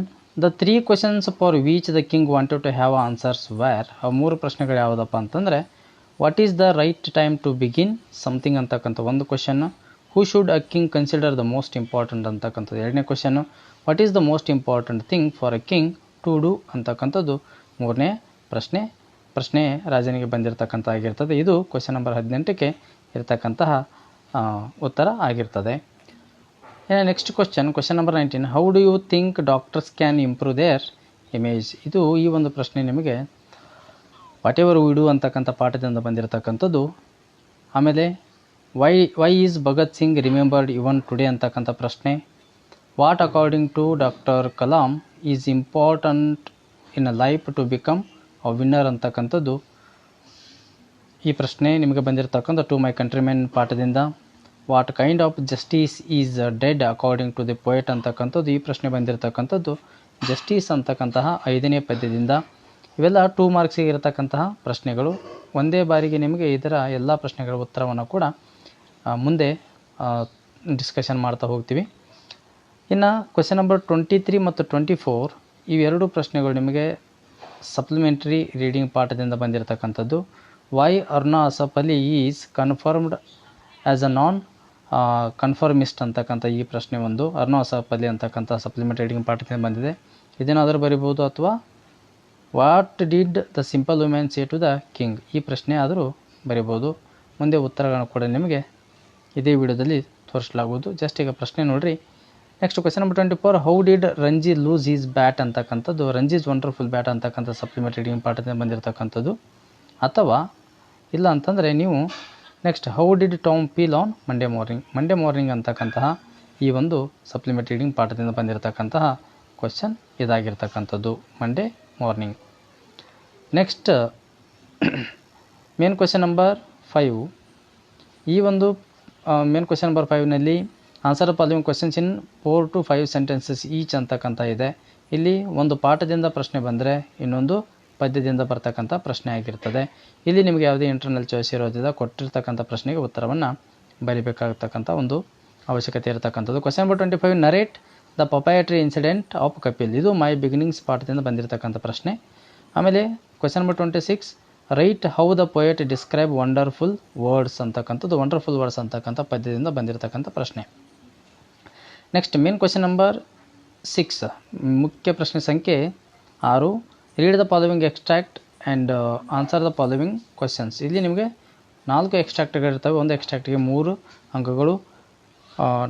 the three questions for which the king wanted to have answers were ಆ ಮೂರು ಪ್ರಶ್ನೆಗಳು ಯಾವುದಪ್ಪ ಅಂತಂದರೆ what is the right time to begin something ಅಂತಕ್ಕಂಥ ಒಂದು question who should a king consider the most important ಅಂತಕ್ಕಂಥದ್ದು. ಎರಡನೇ question what is the most important thing for a king to do ಅಂತಕ್ಕಂಥದ್ದು. ಮೂರನೇ ಪ್ರಶ್ನೆ ಪ್ರಶ್ನೆ ರಾಜನಿಗೆ ಬಂದಿರತಕ್ಕಂಥ ಆಗಿರ್ತದೆ. ಇದು ಕ್ವಶನ್ ನಂಬರ್ ಹದಿನೆಂಟಕ್ಕೆ ಇರತಕ್ಕಂತಹ ಉತ್ತರ ಆಗಿರ್ತದೆ. Next question question number nineteen how do you think doctors can improve their image ಇದು ಈ ಒಂದು ಪ್ರಶ್ನೆ ನಿಮಗೆ ವಾಟ್ ಎವರ್ ವಿಡು ಅಂತಕ್ಕಂಥ ಪಾಠದಿಂದ ಬಂದಿರತಕ್ಕಂಥದ್ದು. ಆಮೇಲೆ why why is Bhagat Singh remembered even today ಅಂತಕ್ಕಂಥ ಪ್ರಶ್ನೆ. What according to doctor Kalam is important in a life to become a winner ಅಂತಕ್ಕಂಥದ್ದು. ಈ ಪ್ರಶ್ನೆ ನಿಮಗೆ ಬಂದಿರತಕ್ಕಂಥ to my countrymen ಪಾಠದಿಂದ. What kind of justice is dead according to the poet ಅಂತಕ್ಕಂಥದ್ದು, ಈ ಪ್ರಶ್ನೆ ಬಂದಿರತಕ್ಕಂಥದ್ದು ಜಸ್ಟೀಸ್ ಅಂತಕ್ಕಂತಹ ಐದನೇ ಪದ್ಯದಿಂದ. ಇವೆಲ್ಲ ಟೂ ಮಾರ್ಕ್ಸಿಗೆ ಇರತಕ್ಕಂತಹ ಪ್ರಶ್ನೆಗಳು. ಒಂದೇ ಬಾರಿಗೆ ನಿಮಗೆ ಇದರ ಎಲ್ಲ ಪ್ರಶ್ನೆಗಳ ಉತ್ತರವನ್ನು ಕೂಡ ಮುಂದೆ ಡಿಸ್ಕಷನ್ ಮಾಡ್ತಾ ಹೋಗ್ತೀವಿ. ಇನ್ನು ಕ್ವೆಶನ್ ನಂಬರ್ ಟ್ವೆಂಟಿ ತ್ರೀ ಮತ್ತು ಟ್ವೆಂಟಿ ಫೋರ್ ಇವೆರಡು ಪ್ರಶ್ನೆಗಳು ನಿಮಗೆ ಸಪ್ಲಿಮೆಂಟ್ರಿ ರೀಡಿಂಗ್ ಪಾಠದಿಂದ ಬಂದಿರತಕ್ಕಂಥದ್ದು. Why Aruna Asaf Ali is confirmed as a non conformist ಅಂತಕ್ಕಂಥ ಈ ಪ್ರಶ್ನೆ ಒಂದು ಅರ್ನೋ ಅಸಾಪಲ್ಲಿ ಅಂತಕ್ಕಂಥ ಸಪ್ಲಿಮೆಂಟ್ ರೀಡಿಂಗ್ ಪಾಠದಿಂದ ಬಂದಿದೆ. ಇದೇನಾದರೂ ಬರಿಬೋದು ಅಥವಾ what did the simple women say to the king ಈ ಪ್ರಶ್ನೆ ಆದರೂ ಬರಿಬೋದು ಮುಂದೆ ಉತ್ತರಗಳನ್ನು ಕೂಡ ನಿಮಗೆ. ಇದೇ ವಿಡಿಯೋದಲ್ಲಿ ತೋರಿಸಲಾಗುವುದು. ಜಸ್ಟ್ ಈಗ ಪ್ರಶ್ನೆ ನೋಡಿರಿ. Next question number twenty four how did Ranji lose his bat ಅಂತಕ್ಕಂಥದ್ದು ರಂಜಿಸ್ ವಂಡರ್ಫುಲ್ ಬ್ಯಾಟ್ ಅಂತಕ್ಕಂಥ ಸಪ್ಲಿಮೆಂಟ್ ರೀಡಿಂಗ್ ಪಾಠದಿಂದ ಬಂದಿರತಕ್ಕಂಥದ್ದು. ಅಥವಾ ಇಲ್ಲ ಅಂತಂದರೆ ನೀವು next how did Tom feel on Monday morning Monday morning ಅಂತಕ್ಕಂತಹ ಈ ಒಂದು ಸಪ್ಲಿಮೆಂಟ್ ರೀಡಿಂಗ್ ಪಾಠದಿಂದ ಬಂದಿರತಕ್ಕಂತಹ question ಇದಾಗಿರ್ತಕ್ಕಂಥದ್ದು Monday morning next main question number five ಈ ಒಂದು main question number ಫೈವ್ನಲ್ಲಿ answer following questions in four to five sentences each ಅಂತಕ್ಕಂಥ ಇದೆ. ಇಲ್ಲಿ ಒಂದು ಪಾಠದಿಂದ ಪ್ರಶ್ನೆ ಬಂದರೆ ಇನ್ನೊಂದು ಪದ್ಯದಿಂದ ಬರ್ತಕ್ಕಂಥ ಪ್ರಶ್ನೆ ಆಗಿರ್ತದೆ. ಇಲ್ಲಿ ನಿಮಗೆ ಯಾವುದೇ ಇಂಟರ್ನಲ್ ಚಾಯ್ಸ್ ಇರೋದ್ರಿಂದ ಕೊಟ್ಟಿರ್ತಕ್ಕಂಥ ಪ್ರಶ್ನೆಗೆ ಉತ್ತರವನ್ನು ಬರಿಬೇಕಾಗತಕ್ಕಂಥ ಒಂದು ಅವಶ್ಯಕತೆ ಇರತಕ್ಕಂಥದ್ದು. Question number twenty five narrate the papaya tree incident of Kapil ಇದು ಮೈ ಬಿಗಿನಿಂಗ್ಸ್ ಪಾಠದಿಂದ ಬಂದಿರತಕ್ಕಂಥ ಪ್ರಶ್ನೆ. ಆಮೇಲೆ question number twenty six write how the poet describe wonderful words ಅಂತಕ್ಕಂಥದ್ದು ವಂಡರ್ಫುಲ್ ವರ್ಡ್ಸ್ ಅಂತಕ್ಕಂಥ ಪದ್ಯದಿಂದ ಬಂದಿರತಕ್ಕಂಥ ಪ್ರಶ್ನೆ. Next main question number six ಮುಖ್ಯ ಪ್ರಶ್ನೆ ಸಂಖ್ಯೆ ಆರು. Read the following extract and answer the following questions ಇಲ್ಲಿ ನಿಮಗೆ ನಾಲ್ಕು ಎಕ್ಸ್ಟ್ರಾಕ್ಟ್ಗಳಿರ್ತವೆ ಒಂದು ಎಕ್ಸ್ಟ್ರಾಕ್ಟ್ಗೆ ಮೂರು ಅಂಕಗಳು.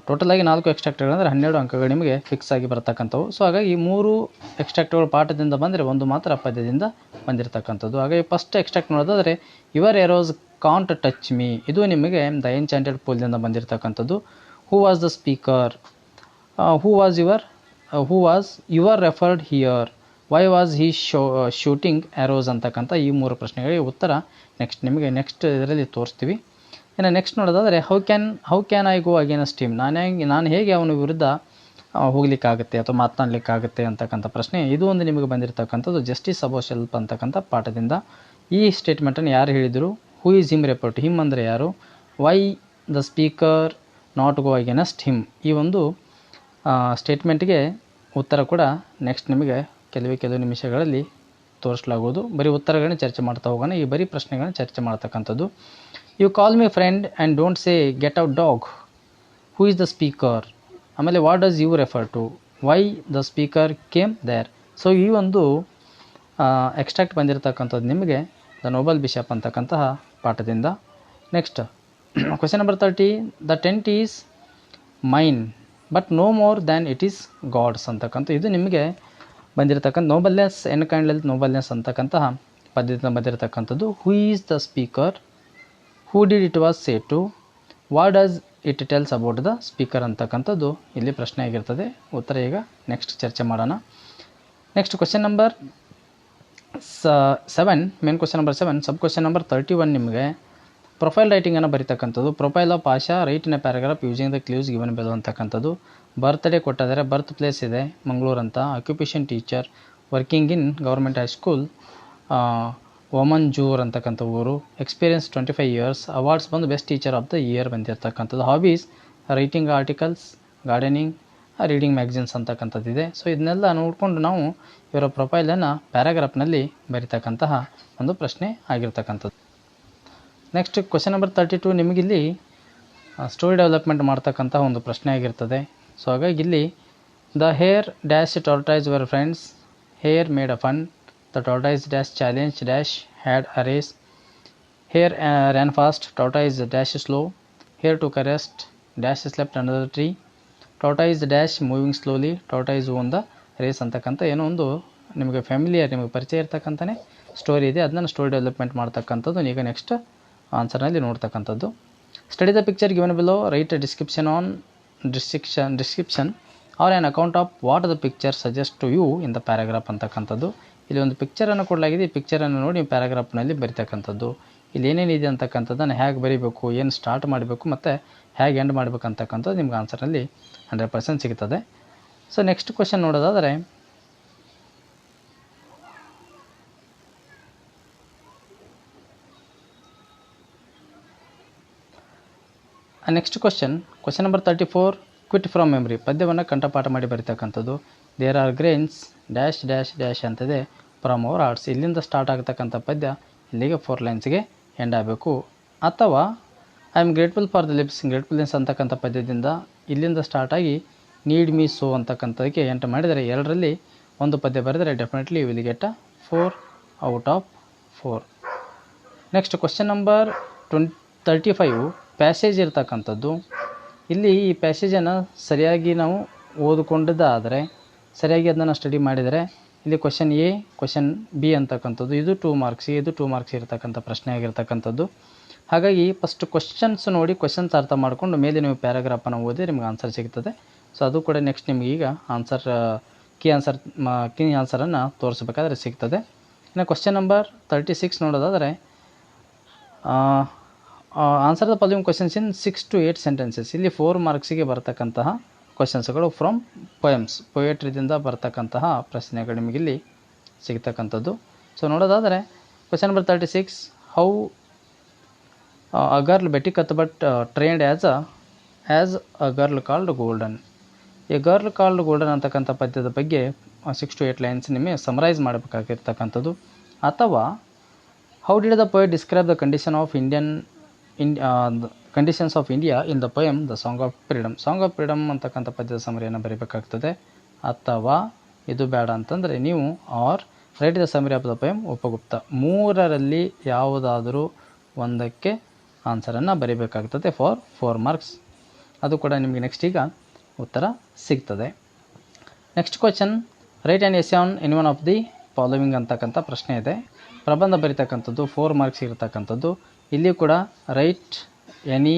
ಟೋಟಲಾಗಿ ನಾಲ್ಕು ಎಕ್ಸ್ಟ್ರಾಕ್ಟ್ಗಳು ಅಂದರೆ ಹನ್ನೆರಡು ಅಂಕಗಳು ನಿಮಗೆ ಫಿಕ್ಸ್ ಆಗಿ ಬರ್ತಕ್ಕಂಥವು. ಸೊ ಹಾಗಾಗಿ ಈ ಮೂರು ಎಕ್ಸ್ಟ್ರಾಕ್ಟ್ಗಳು ಪಾಠದಿಂದ ಬಂದರೆ ಒಂದು ಮಾತ್ರ ಪದ್ಯದಿಂದ ಬಂದಿರತಕ್ಕಂಥದ್ದು. ಹಾಗಾಗಿ ಫಸ್ಟ್ ಎಕ್ಸ್ಟ್ರಾಕ್ಟ್ ನೋಡೋದಾದರೆ your arrows can't touch me ಇದು ನಿಮಗೆ ದ ಎನ್ಚಾಂಟೆಡ್ ಪೂಲ್ದಿಂದ ಬಂದಿರತಕ್ಕಂಥದ್ದು. Who was the speaker who was your who was your referred here why was he show shooting arrows ಅಂತಕ್ಕಂಥ ಈ ಮೂರು ಪ್ರಶ್ನೆಗಳಿಗೆ ಉತ್ತರ ನೆಕ್ಸ್ಟ್ ನಿಮಗೆ ನೆಕ್ಸ್ಟ್ ಇದರಲ್ಲಿ ತೋರಿಸ್ತೀವಿ. ಇನ್ನು ನೆಕ್ಸ್ಟ್ ನೋಡೋದಾದರೆ how can how can I go against team ನಾನು ಹೇಗೆ ನಾನು ಹೇಗೆ ಅವನ ವಿರುದ್ಧ ಹೋಗ್ಲಿಕ್ಕಾಗುತ್ತೆ ಅಥವಾ ಮಾತನಾಡಲಿಕ್ಕಾಗುತ್ತೆ ಅಂತಕ್ಕಂಥ ಪ್ರಶ್ನೆ ಇದು ಒಂದು ನಿಮಗೆ ಬಂದಿರತಕ್ಕಂಥದ್ದು ಜಸ್ಟಿಸ್ ಅಬೋ ಶೆಲ್ಪ್ ಅಂತಕ್ಕಂಥ ಪಾಠದಿಂದ. ಈ ಸ್ಟೇಟ್ಮೆಂಟನ್ನು ಯಾರು ಹೇಳಿದರು? Who is him report him ಅಂದರೆ ಯಾರು? Why the speaker not go against him ಈ ಒಂದು ಸ್ಟೇಟ್ಮೆಂಟ್ಗೆ ಉತ್ತರ ಕೂಡ ನೆಕ್ಸ್ಟ್ ನಿಮಗೆ ಕೆಲವೇ ಕೆಲವು ನಿಮಿಷಗಳಲ್ಲಿ ತೋರಿಸಲಾಗುವುದು. ಬರೀ ಉತ್ತರಗಳನ್ನ ಚರ್ಚೆ ಮಾಡ್ತಾ ಹೋಗೋಣ. ಈ ಬರೀ ಪ್ರಶ್ನೆಗಳನ್ನ ಚರ್ಚೆ ಮಾಡ್ತಕ್ಕಂಥದ್ದು. You call me friend and don't say get out dog who is the speaker ಆಮೇಲೆ what does you refer to why the speaker came there so ಈ ಒಂದು ಎಕ್ಸ್ಟ್ರಾಕ್ಟ್ ಬಂದಿರತಕ್ಕಂಥದ್ದು ನಿಮಗೆ ದ ನೋಬಲ್ ಬಿಷಪ್ ಅಂತಕ್ಕಂತಹ ಪಾಠದಿಂದ. Next question number thirty the tent is mine but no more than it is God's ಅಂತಕ್ಕಂಥ ಇದು ನಿಮಗೆ ಬಂದಿರತಕ್ಕಂಥ ನೋಬಲ್ನೆಸ್ ಎನ್ ಕೈಂಡ್ ಲೆಲ್ತ್ ನೋಬಲ್ನೆಸ್ ಅಂತಕ್ಕಂತಹ ಪದ್ಯದಿಂದ ಬಂದಿರತಕ್ಕಂಥದ್ದು. Who is the speaker who did it was say to what does it tells about the speaker ಅಂತಕ್ಕಂಥದ್ದು ಇಲ್ಲಿ ಪ್ರಶ್ನೆ ಆಗಿರ್ತದೆ. ಉತ್ತರ ಈಗ ನೆಕ್ಸ್ಟ್ ಚರ್ಚೆ ಮಾಡೋಣ. ನೆಕ್ಸ್ಟ್ ಕ್ವಶನ್ ನಂಬರ್ ಸ seven main question number seven sub question number thirty one ನಿಮಗೆ ಪ್ರೊಫೈಲ್ ರೈಟಿಂಗನ್ನು ಬರೀತಕ್ಕಂಥದ್ದು. Profile of Asha write in a paragraph using the clues given below ಅಂತಕ್ಕಂಥದ್ದು. ಬರ್ತ್ಡೇ ಕೊಟ್ಟಿದ್ದಾರೆ ಬರ್ತ್ ಪ್ಲೇಸ್ ಇದೆ ಮಂಗಳೂರು ಅಂತ occupation teacher working in government high school Oman ಜೂರ್ ಅಂತಕ್ಕಂಥ ಊರು. Experience twenty five years awards ಬಂದು best teacher of the year ಬಂದಿರತಕ್ಕಂಥದ್ದು. Hobbies writing articles gardening reading magazines ಅಂತಕ್ಕಂಥದ್ದಿದೆ so ಇದನ್ನೆಲ್ಲ ನೋಡಿಕೊಂಡು ನಾವು ಇವರ ಪ್ರೊಫೈಲನ್ನು ಪ್ಯಾರಾಗ್ರಾಫ್ನಲ್ಲಿ ಬರೀತಕ್ಕಂತಹ ಒಂದು ಪ್ರಶ್ನೆ ಆಗಿರ್ತಕ್ಕಂಥದ್ದು. Next question number thirty two ನಿಮಗಿಲ್ಲಿ story development ಮಾಡ್ತಕ್ಕಂತಹ ಒಂದು ಪ್ರಶ್ನೆ ಆಗಿರ್ತದೆ. ಸೊ ಹಾಗಾಗಿ ಇಲ್ಲಿ the hare dash tortoise were friends hare made a fun the tortoise dash challenge dash had a race hare ran fast tortoise dash slow hare to rest dash slept under tree tortoise dash moving slowly tortoise won the race ಅಂತಕ್ಕಂಥ ಏನೋ ಒಂದು ನಿಮಗೆ familiar ನಿಮಗೆ ಪರಿಚಯ ಇರ್ತಕ್ಕಂಥನೇ story ಇದೆ. ಅದನ್ನು story development ಮಾಡ್ತಕ್ಕಂಥದ್ದು. ಈಗ ನೆಕ್ಸ್ಟ್ ಆನ್ಸರ್ನಲ್ಲಿ ನೋಡ್ತಕ್ಕಂಥದ್ದು. Study the picture given below write description on description description or an account of what the picture suggest to you in the paragraph ಅಂತಕ್ಕಂಥದ್ದು. ಇಲ್ಲಿ ಒಂದು ಪಿಕ್ಚರನ್ನು ಕೊಡಲಾಗಿದೆ. ಈ ಪಿಕ್ಚರನ್ನು ನೋಡಿ ಪ್ಯಾರಾಗ್ರಾಫ್ನಲ್ಲಿ ಬರಿತಕ್ಕಂಥದ್ದು. ಇಲ್ಲಿ ಏನೇನಿದೆ ಅಂತಕ್ಕಂಥದ್ದನ್ನು ಹೇಗೆ ಬರೀಬೇಕು, ಏನು ಸ್ಟಾರ್ಟ್ ಮಾಡಬೇಕು ಮತ್ತು ಹೇಗೆ ಎಂಡ್ ಮಾಡಬೇಕಂತಕ್ಕಂಥದ್ದು ನಿಮ್ಗೆ ಆನ್ಸರ್ನಲ್ಲಿ ಹಂಡ್ರೆಡ್ ಪರ್ಸೆಂಟ್ ಸಿಗ್ತದೆ. ಸೊ ನೆಕ್ಸ್ಟ್ ಕ್ವಶನ್ ನೋಡೋದಾದರೆ next question question number thirty four quote from memory ಪದ್ಯವನ್ನು ಕಂಠಪಾಠ ಮಾಡಿ ಬರಿತಕ್ಕಂಥದ್ದು. There are grains dash dash dash ಅಂತದೇ. From our arts ಇಲ್ಲಿಂದ ಸ್ಟಾರ್ಟ್ ಆಗತಕ್ಕಂಥ ಪದ್ಯ ಇಲ್ಲಿಗೆ ಫೋರ್ ಲೈನ್ಸ್ಗೆ ಎಂಡ್ ಆಗಬೇಕು. ಅಥವಾ I am grateful for the lips gratefulness ಅಂತಕ್ಕಂಥ ಪದ್ಯದಿಂದ ಇಲ್ಲಿಂದ ಸ್ಟಾರ್ಟ್ ಆಗಿ ನೀಡ್ ಮೀ ಸೋ ಅಂತಕ್ಕಂಥದಕ್ಕೆ ಎಂಟು ಮಾಡಿದರೆ ಎರಡರಲ್ಲಿ ಒಂದು ಪದ್ಯ ಬರೆದರೆ definitely will get a four out of four next question number twenty thirty five passage ಇರ್ತಕ್ಕಂಥದ್ದು. ಇಲ್ಲಿ ಈ ಪ್ಯಾಸೇಜನ್ನು ಸರಿಯಾಗಿ ನಾವು ಓದಿಕೊಂಡದ್ದಾದರೆ, ಸರಿಯಾಗಿ ಅದನ್ನು ಸ್ಟಡಿ ಮಾಡಿದರೆ, ಇಲ್ಲಿ ಕ್ವಶನ್ ಎ ಕ್ವಶನ್ ಬಿ ಅಂತಕ್ಕಂಥದ್ದು, ಇದು ಟೂ ಮಾರ್ಕ್ಸ್ ಇದು ಟೂ ಮಾರ್ಕ್ಸ್ ಇರತಕ್ಕಂಥ ಪ್ರಶ್ನೆ ಆಗಿರ್ತಕ್ಕಂಥದ್ದು. ಹಾಗಾಗಿ ಫಸ್ಟ್ ಕ್ವಶನ್ಸ್ ನೋಡಿ ಕ್ವಶನ್ಸ್ ಅರ್ಥ ಮಾಡಿಕೊಂಡು ಮೇಲೆ ನೀವು ಪ್ಯಾರಾಗ್ರಾಫನ್ನು ಓದಿ ನಿಮ್ಗೆ ಆನ್ಸರ್ ಸಿಗ್ತದೆ. ಸೊ ಅದು ಕೂಡ ನೆಕ್ಸ್ಟ್ ನಿಮ್ಗೆ ಈಗ ಆನ್ಸರ್ ಕೀ ಆನ್ಸರ್ ಕೀ ಆನ್ಸರನ್ನು ತೋರಿಸ್ಬೇಕಾದ್ರೆ ಸಿಗ್ತದೆ. ಇನ್ನು ಕ್ವಶನ್ ನಂಬರ್ ತರ್ಟಿ ಸಿಕ್ಸ್ ನೋಡೋದಾದರೆ answer the following questions in six to eight sentences ಇಲ್ಲಿ ಫೋರ್ ಮಾರ್ಕ್ಸಿಗೆ ಬರ್ತಕ್ಕಂತಹ ಕ್ವಶನ್ಸ್ಗಳು ಫ್ರಮ್ ಪೊಯಮ್ಸ್ ಪೊಯೆಟ್ರಿದಿಂದ ಬರ್ತಕ್ಕಂತಹ ಪ್ರಶ್ನೆಗಳು ನಿಮಗಿಲ್ಲಿ ಸಿಗ್ತಕ್ಕಂಥದ್ದು. ಸೊ ನೋಡೋದಾದರೆ question number thirty six how a girl Betty ಕತ್ but trained as a as a girl called Golden a girl called Golden ಅಂತಕ್ಕಂಥ ಪದ್ಯದ ಬಗ್ಗೆ ಸಿಕ್ಸ್ ಟು ಏಯ್ಟ್ ಲೈನ್ಸ್ ನಿಮಗೆ ಸಮರೈಸ್ ಮಾಡಬೇಕಾಗಿರ್ತಕ್ಕಂಥದ್ದು. ಅಥವಾ how did the poet describe the condition of Indian in conditions of India in the poem the song of freedom song of freedom ಅಂತಕ್ಕಂಥ ಪದ್ಯದ ಸಮರಿಯನ್ನು ಬರೀಬೇಕಾಗ್ತದೆ. ಅಥವಾ ಇದು ಬೇಡ ಅಂತಂದರೆ ನೀವು or write the summary of the poem Upagupta. ಮೂರರಲ್ಲಿ ಯಾವುದಾದರೂ ಒಂದಕ್ಕೆ ಆನ್ಸರನ್ನು ಬರೀಬೇಕಾಗ್ತದೆ ಫಾರ್ ಫೋರ್ ಮಾರ್ಕ್ಸ್ ಅದು ಕೂಡ ನಿಮಗೆ ನೆಕ್ಸ್ಟ್ ಈಗ ಉತ್ತರ ಸಿಗ್ತದೆ. Next question write and essay on any one of the following ಅಂತಕ್ಕಂಥ ಪ್ರಶ್ನೆ ಇದೆ. ಪ್ರಬಂಧ ಬರೀತಕ್ಕಂಥದ್ದು ಫೋರ್ ಮಾರ್ಕ್ಸ್ ಇರತಕ್ಕಂಥದ್ದು. ಇಲ್ಲಿ ಕೂಡ ರೈಟ್ ಎನಿ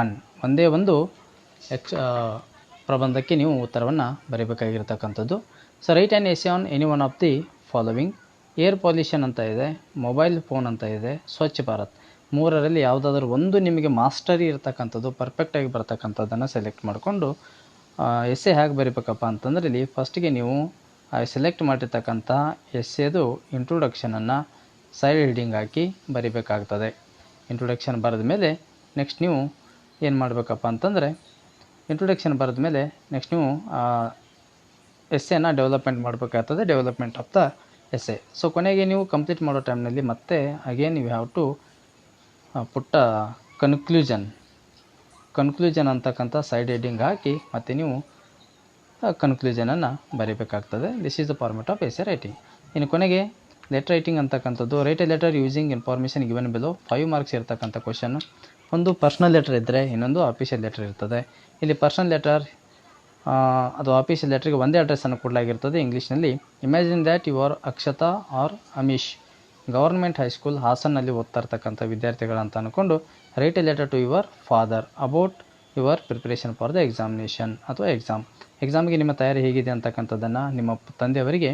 ಒನ್ ಒಂದೇ ಒಂದು ಎಕ್ಸ್ ಪ್ರಬಂಧಕ್ಕೆ ನೀವು ಉತ್ತರವನ್ನು ಬರೀಬೇಕಾಗಿರ್ತಕ್ಕಂಥದ್ದು. So write and essay on any one of the following air pollution ಅಂತ ಇದೆ ಮೊಬೈಲ್ ಫೋನ್ ಅಂತ ಇದೆ, ಸ್ವಚ್ಛ ಭಾರತ್. ಮೂರರಲ್ಲಿ ಯಾವುದಾದ್ರೂ ಒಂದು ನಿಮಗೆ ಮಾಸ್ಟರಿ ಇರ್ತಕ್ಕಂಥದ್ದು ಪರ್ಫೆಕ್ಟಾಗಿ ಬರ್ತಕ್ಕಂಥದ್ದನ್ನು ಸೆಲೆಕ್ಟ್ ಮಾಡಿಕೊಂಡು ಎಸ್ಸೆ ಹೇಗೆ ಬರೀಬೇಕಪ್ಪ ಅಂತಂದರೆ ಇಲ್ಲಿ ಫಸ್ಟಿಗೆ ನೀವು ಸೆಲೆಕ್ಟ್ ಮಾಡಿರ್ತಕ್ಕಂಥ ಎಸ್ಸೆದು ಇಂಟ್ರೊಡಕ್ಷನನ್ನು ಸೈಡ್ ಹೆಡಿಂಗ್ ಹಾಕಿ ಬರಿಬೇಕಾಗ್ತದೆ. ಇಂಟ್ರೊಡಕ್ಷನ್ ಬರೆದ ಮೇಲೆ ನೆಕ್ಸ್ಟ್ ನೀವು ಏನು ಮಾಡಬೇಕಪ್ಪ ಅಂತಂದರೆ ಇಂಟ್ರೊಡಕ್ಷನ್ ಬರೆದ ಮೇಲೆ ನೆಕ್ಸ್ಟ್ ನೀವು ಎಸ್ಸೆನ ಡೆವಲಪ್ಮೆಂಟ್ ಮಾಡಬೇಕಾಗ್ತದೆ development of the a so ಕೊನೆಗೆ ನೀವು ಕಂಪ್ಲೀಟ್ ಮಾಡೋ ಟೈಮ್ನಲ್ಲಿ ಮತ್ತೆ again you have to put a conclusion conclusion ಅಂತಕ್ಕಂಥ ಸೈಡ್ ಹೆಡ್ಡಿಂಗ್ ಹಾಕಿ ಮತ್ತು ನೀವು ಕನ್ಕ್ಲೂಷನನ್ನು ಬರೀಬೇಕಾಗ್ತದೆ. This is the format of essay writing ಇನ್ನು ಕೊನೆಗೆ ಲೆಟರ್ ರೈಟಿಂಗ್ ಅಂತಕ್ಕಂಥದ್ದು write a letter using information given below five marks ಇರ್ತಕ್ಕಂಥ ಕ್ವಶನ್ನು ಒಂದು ಪರ್ಸ್ನಲ್ ಲೆಟರ್ ಇದ್ದರೆ ಇನ್ನೊಂದು ಆಫೀಷಿಯಲ್ ಲೆಟರ್ ಇರ್ತದೆ. ಇಲ್ಲಿ ಪರ್ಸ್ನಲ್ ಲೆಟರ್ ಅದು ಆಫೀಷಿಯಲ್ ಲೆಟರ್ಗೆ ಒಂದೇ ಅಡ್ರೆಸ್ಸನ್ನು ಕೊಡಲಾಗಿರ್ತದೆ ಇಂಗ್ಲೀಷ್ನಲ್ಲಿ. Imagine that you are Akshata or Amish government high school ಹಾಸನ್ನಲ್ಲಿ ಓದ್ತಾ ಇರ್ತಕ್ಕಂಥ ವಿದ್ಯಾರ್ಥಿಗಳಂತ ಅಂದ್ಕೊಂಡು write a letter to your father about your preparation for the examination ಅಥವಾ ಎಕ್ಸಾಮ್ ಎಕ್ಸಾಮ್ಗೆ ನಿಮ್ಮ ತಯಾರಿ ಹೇಗಿದೆ ಅಂತಕ್ಕಂಥದ್ದನ್ನು ನಿಮ್ಮ ತಂದೆಯವರಿಗೆ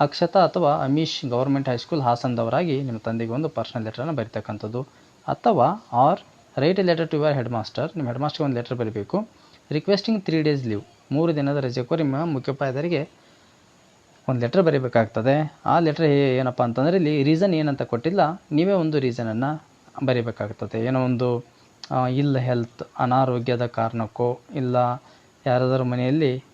ಅಕ್ಷತಾ ಅಥವಾ ಅಮೀಶ್ ಗೌರ್ಮೆಂಟ್ ಹೈಸ್ಕೂಲ್ ಹಾಸನದವರಾಗಿ ನಿಮ್ಮ ತಂದೆಗೆ ಒಂದು ಪರ್ಸನಲ್ ಲೆಟರನ್ನು ಬರೀತಕ್ಕಂಥದ್ದು. ಅಥವಾ or write a letter to your headmaster ನಿಮ್ಮ ಹೆಡ್ ಮಾಸ್ಟರ್ಗೆ ಒಂದು ಲೆಟರ್ ಬರೀಬೇಕು. ರಿಕ್ವೆಸ್ಟಿಂಗ್ ತ್ರೀ ಡೇಸ್ ಲೀವ್ ಮೂರು ದಿನದ ರಜೆ ಕೋರಿ ನಿಮ್ಮ ಮುಖ್ಯೋಪಾಧ್ಯಾಯರಿಗೆ ಒಂದು ಲೆಟ್ರ್ ಬರೀಬೇಕಾಗ್ತದೆ. ಆ ಲೆಟ್ರ್ ಏನಪ್ಪ ಅಂತಂದರೆ ಇಲ್ಲಿ ರೀಸನ್ ಏನಂತ ಕೊಟ್ಟಿಲ್ಲ. ನೀವೇ ಒಂದು ರೀಸನನ್ನು ಬರೀಬೇಕಾಗ್ತದೆ. ಏನೋ ಒಂದು ಇಲ್ಲ ಹೆಲ್ತ್ ಅನಾರೋಗ್ಯದ ಕಾರಣಕ್ಕೋ, ಇಲ್ಲ ಯಾರಾದರೂ ಮನೆಯಲ್ಲಿ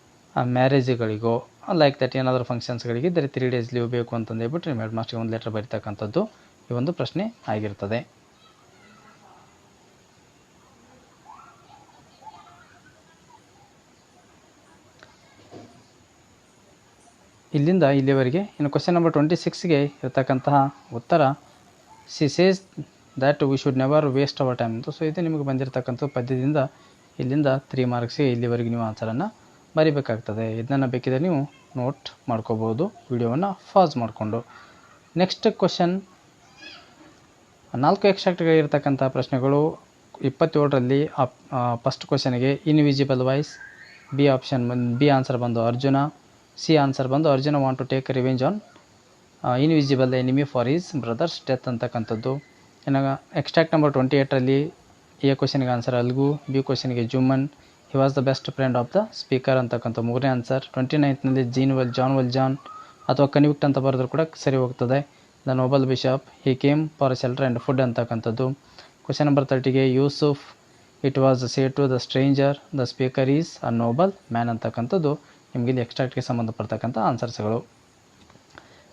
ಮ್ಯಾರೇಜ್ಗಳಿಗೋ ಲೈಕ್ ದಟ್ ಏನಾದರೂ ಫಂಕ್ಷನ್ಸ್ಗಳಿಗೆ ಇದ್ದರೆ ತ್ರೀ ಡೇಸ್ ಲೀವ್ ಬೇಕು ಅಂತಂದು ಹೇಳ್ಬಿಟ್ಟು ನಿಮ್ಮ ಹೆಡ್ ಮಾಸ್ಟರ್ಗೆ ಒಂದು ಲೆಟ್ರ್ ಬರೀತಕ್ಕಂಥದ್ದು ಈ ಒಂದು ಪ್ರಶ್ನೆ ಆಗಿರ್ತದೆ. ಇಲ್ಲಿಂದ ಇಲ್ಲಿವರೆಗೆ ಇನ್ನು ಕ್ವಶನ್ ನಂಬರ್ ಟ್ವೆಂಟಿ ಸಿಕ್ಸ್ಗೆ ಇರತಕ್ಕಂತಹ ಉತ್ತರ C says that we should never waste our time ಅಂತ ಸೊ ಇದು ನಿಮಗೆ ಬಂದಿರತಕ್ಕಂಥ ಪದ್ಯದಿಂದ ಇಲ್ಲಿಂದ ತ್ರೀ ಮಾರ್ಕ್ಸ್ಗೆ ಇಲ್ಲಿವರೆಗೆ ನೀವು ಆನ್ಸರನ್ನು ಬರಿಬೇಕಾಗ್ತದೆ ಇದನ್ನು ಬೇಕಿದ್ರೆ ನೀವು ನೋಟ್ ಮಾಡ್ಕೋಬೋದು, ವಿಡಿಯೋವನ್ನು ಫಾಸ್ ಮಾಡಿಕೊಂಡು. ನೆಕ್ಸ್ಟ್ ಕ್ವಶನ್ ನಾಲ್ಕು ಎಕ್ಸ್ಟ್ರಾಕ್ಟ್ಗಳಿರ್ತಕ್ಕಂಥ ಪ್ರಶ್ನೆಗಳು ಇಪ್ಪತ್ತೇಳರಲ್ಲಿ ಫಸ್ಟ್ ಕ್ವಶನ್ಗೆ invisible voice B option B answer ಬಂದು ಅರ್ಜುನ ಸಿ ಆನ್ಸರ್ ಬಂದು Arjuna want to take revenge on invisible enemy for his brothers death ಅಂತಕ್ಕಂಥದ್ದು. ಏನಾಗ ಎಕ್ಸ್ಟ್ರಾಕ್ಟ್ ನಂಬರ್ ಟ್ವೆಂಟಿ ಏಯ್ಟರಲ್ಲಿ ಎ ಕ್ವಶನ್ಗೆ ಆನ್ಸರ್ ಅಲ್ಗು ಬಿ ಕ್ವಶನ್ಗೆ Jumman he was the best friend of the speaker ಅಂತಕ್ಕಂಥ ಮೂರನೇ answer twenty ನೈನ್ತ್ನಲ್ಲಿ Jean Valjean Valjean ಅಥವಾ convict ಅಂತ ಬರೆದ್ರು ಕೂಡ ಸರಿ ಹೋಗ್ತದೆ. The noble bishop he came for shelter and food ಅಂತಕ್ಕಂಥದ್ದು. ಕ್ವಶನ್ ನಂಬರ್ ತರ್ಟಿಗೆ Yusuf it was say to the stranger the speaker is a noble man ಅಂತಕ್ಕಂಥದ್ದು. ನಿಮಗೆ ಇಲ್ಲಿ ಎಕ್ಸ್ಟ್ರಾಕ್ಟ್ಗೆ ಸಂಬಂಧಪಡ್ತಕ್ಕಂಥ ಆನ್ಸರ್ಸ್ಗಳು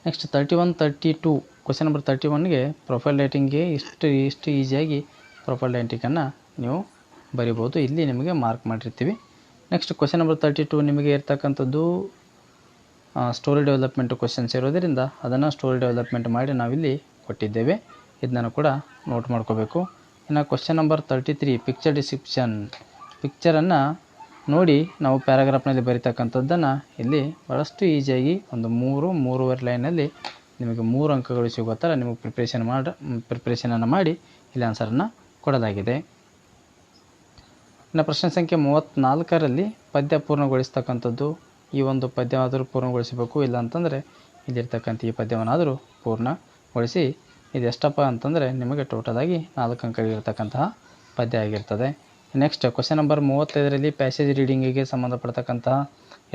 next thirty one thirty two question number thirty ಒನ್ಗೆ profile ರೈಟಿಂಗ್ಗೆ ಇಷ್ಟು ಇಷ್ಟು ಈಸಿಯಾಗಿ ಪ್ರೊಫೈಲ್ ರೈಟಿಂಗನ್ನು ನೀವು ಬರಿಬೋದು ಇಲ್ಲಿ ನಿಮಗೆ ಮಾರ್ಕ್ ಮಾಡಿರ್ತೀವಿ. Next question number thirty two ನಿಮಗೆ ಇರ್ತಕ್ಕಂಥದ್ದು ಸ್ಟೋರಿ ಡೆವಲಪ್ಮೆಂಟ್ ಕ್ವಶನ್ಸ್ ಇರೋದರಿಂದ ಅದನ್ನು ಸ್ಟೋರಿ ಡೆವಲಪ್ಮೆಂಟ್ ಮಾಡಿ ನಾವಿಲ್ಲಿ ಕೊಟ್ಟಿದ್ದೇವೆ. ಇದನ್ನು ಕೂಡ ನೋಟ್ ಮಾಡ್ಕೋಬೇಕು. ಇನ್ನು question number thirty three picture description ಪಿಕ್ಚರನ್ನು ನೋಡಿ ನಾವು ಪ್ಯಾರಾಗ್ರಾಫ್ನಲ್ಲಿ ಬರೀತಕ್ಕಂಥದ್ದನ್ನು ಇಲ್ಲಿ ಭಾಳಷ್ಟು ಈಸಿಯಾಗಿ ಒಂದು ಮೂರು, ಮೂರುವರೆ ಲೈನಲ್ಲಿ ನಿಮಗೆ ಮೂರು ಅಂಕಗಳು ಸಿಗೋ ಥರ ನಿಮಗೆ ಪ್ರಿಪ್ರೇಷನ್ ಮಾಡಿ ಪ್ರಿಪ್ರೇಷನನ್ನು ಮಾಡಿ ಇಲ್ಲಿ ಆನ್ಸರನ್ನು ಕೊಡಲಾಗಿದೆ. ಇನ್ನು ಪ್ರಶ್ನೆ ಸಂಖ್ಯೆ ಮೂವತ್ತ್ನಾಲ್ಕರಲ್ಲಿ ಪದ್ಯ ಪೂರ್ಣಗೊಳಿಸ್ತಕ್ಕಂಥದ್ದು ಈ ಒಂದು ಪದ್ಯವಾದರೂ ಪೂರ್ಣಗೊಳಿಸಬೇಕು, ಇಲ್ಲ ಅಂತಂದರೆ ಇಲ್ಲಿರ್ತಕ್ಕಂಥ ಈ ಪದ್ಯವನ್ನಾದರೂ ಪೂರ್ಣಗೊಳಿಸಿ ಇದೆಷ್ಟಪ್ಪ ಅಂತಂದರೆ ನಿಮಗೆ ಟೋಟಲಾಗಿ ನಾಲ್ಕು ಅಂಕಗಳಿರ್ತಕ್ಕಂತಹ ಪದ್ಯ ಆಗಿರ್ತದೆ. ನೆಕ್ಸ್ಟ್ ಕ್ವಶನ್ ನಂಬರ್ ಮೂವತ್ತೈದರಲ್ಲಿ ಪ್ಯಾಸೇಜ್ ರೀಡಿಂಗಿಗೆ ಸಂಬಂಧಪಡ್ತಕ್ಕಂತಹ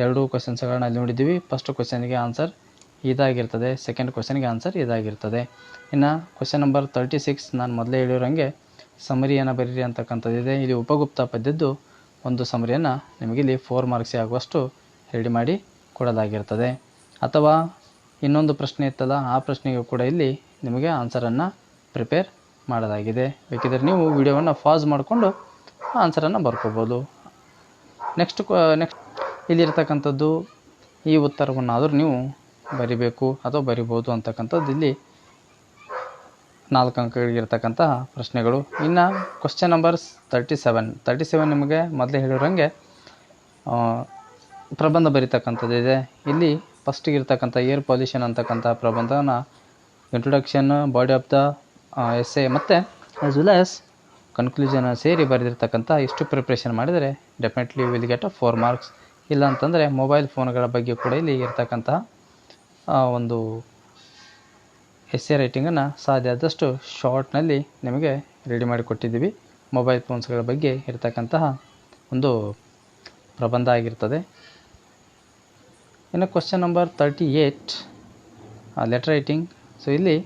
ಎರಡು ಕ್ವಶನ್ಸ್ಗಳನ್ನ ಅಲ್ಲಿ ನೋಡಿದ್ದೀವಿ. ಫಸ್ಟ್ ಕ್ವಶನ್ಗೆ ಆನ್ಸರ್ ಇದಾಗಿರ್ತದೆ. ಸೆಕೆಂಡ್ ಕ್ವಶನ್ಗೆ ಆನ್ಸರ್ ಇದಾಗಿರ್ತದೆ. ಇನ್ನು ಕ್ವಶನ್ ನಂಬರ್ ತರ್ಟಿ ಸಿಕ್ಸ್ ನಾನು ಮೊದಲೇ ಹೇಳಿರೋಂಗೆ ಸಮರಿಯನ್ನು ಬರೀರಿ ಅಂತಕ್ಕಂಥದ್ದಿದೆ ಇಲ್ಲಿ ಉಪಗುಪ್ತ ಪದ್ಯದ್ದು ಒಂದು ಸಮರಿಯನ್ನು ನಿಮಗೆ ಇಲ್ಲಿ ಫೋರ್ ಮಾರ್ಕ್ಸೇ ಆಗುವಷ್ಟು ರೆಡಿ ಮಾಡಿ ಕೊಡಲಾಗಿರ್ತದೆ. ಅಥವಾ ಇನ್ನೊಂದು ಪ್ರಶ್ನೆ ಇತ್ತಲ್ಲ, ಆ ಪ್ರಶ್ನೆಗೂ ಕೂಡ ಇಲ್ಲಿ ನಿಮಗೆ ಆನ್ಸರನ್ನು ಪ್ರಿಪೇರ್ ಮಾಡಲಾಗಿದೆ. ಬೇಕಿದ್ರೆ ನೀವು ವಿಡಿಯೋವನ್ನು ಫಾಸ್ ಮಾಡಿಕೊಂಡು ಆನ್ಸರನ್ನು ಬರ್ಕೋಬೋದು. ನೆಕ್ಸ್ಟ್ ನೆಕ್ಸ್ಟ್ ಇಲ್ಲಿರ್ತಕ್ಕಂಥದ್ದು ಈ ಉತ್ತರವನ್ನಾದರೂ ನೀವು ಬರಿಬೇಕು ಅಥವಾ ಬರಿಬೋದು ಅಂತಕ್ಕಂಥದ್ದು ಇಲ್ಲಿ ನಾಲ್ಕು ಅಂಕಗಳಿಗಿರ್ತಕ್ಕಂತಹ ಪ್ರಶ್ನೆಗಳು. ಇನ್ನು question numbers thirty seven thirty seven ನಿಮಗೆ ಮೊದಲೇ ಹೇಳಿರೋಂಗೆ ಪ್ರಬಂಧ ಬರೀತಕ್ಕಂಥದ್ದು ಇದೆ. ಇಲ್ಲಿ ಫಸ್ಟಿಗೆ ಇರ್ತಕ್ಕಂಥ ಏರ್ ಪೊಲ್ಯೂಷನ್ ಅಂತಕ್ಕಂಥ ಪ್ರಬಂಧನ introduction body of the essay ಮತ್ತು ಆ್ಯಸ್ ವೆಲ್ ಆ್ಯಸ್ ಕನ್ಕ್ಲೂಷನ್ ಸೇರಿ ಬರೆದಿರ್ತಕ್ಕಂಥ ಇಷ್ಟು ಪ್ರಿಪ್ರೇಷನ್ ಮಾಡಿದರೆ definitely will get a four marks ಇಲ್ಲ ಅಂತಂದರೆ ಮೊಬೈಲ್ ಫೋನ್ಗಳ ಬಗ್ಗೆ ಕೂಡ ಇಲ್ಲಿ ಇರ್ತಕ್ಕಂತಹ ಆ, ಒಂದು ಎ ರೈಟಿಂಗನ್ನು ಸಾಧ್ಯ ಆದಷ್ಟು ಶಾರ್ಟ್ನಲ್ಲಿ ನಿಮಗೆ ರೆಡಿ ಮಾಡಿ ಕೊಟ್ಟಿದ್ದೀವಿ. ಮೊಬೈಲ್ ಫೋನ್ಸ್ಗಳ ಬಗ್ಗೆ ಇರತಕ್ಕಂತಹ ಒಂದು ಪ್ರಬಂಧ ಆಗಿರ್ತದೆ. ಇನ್ನು question number thirty eight letter writing so ಇಲ್ಲಿ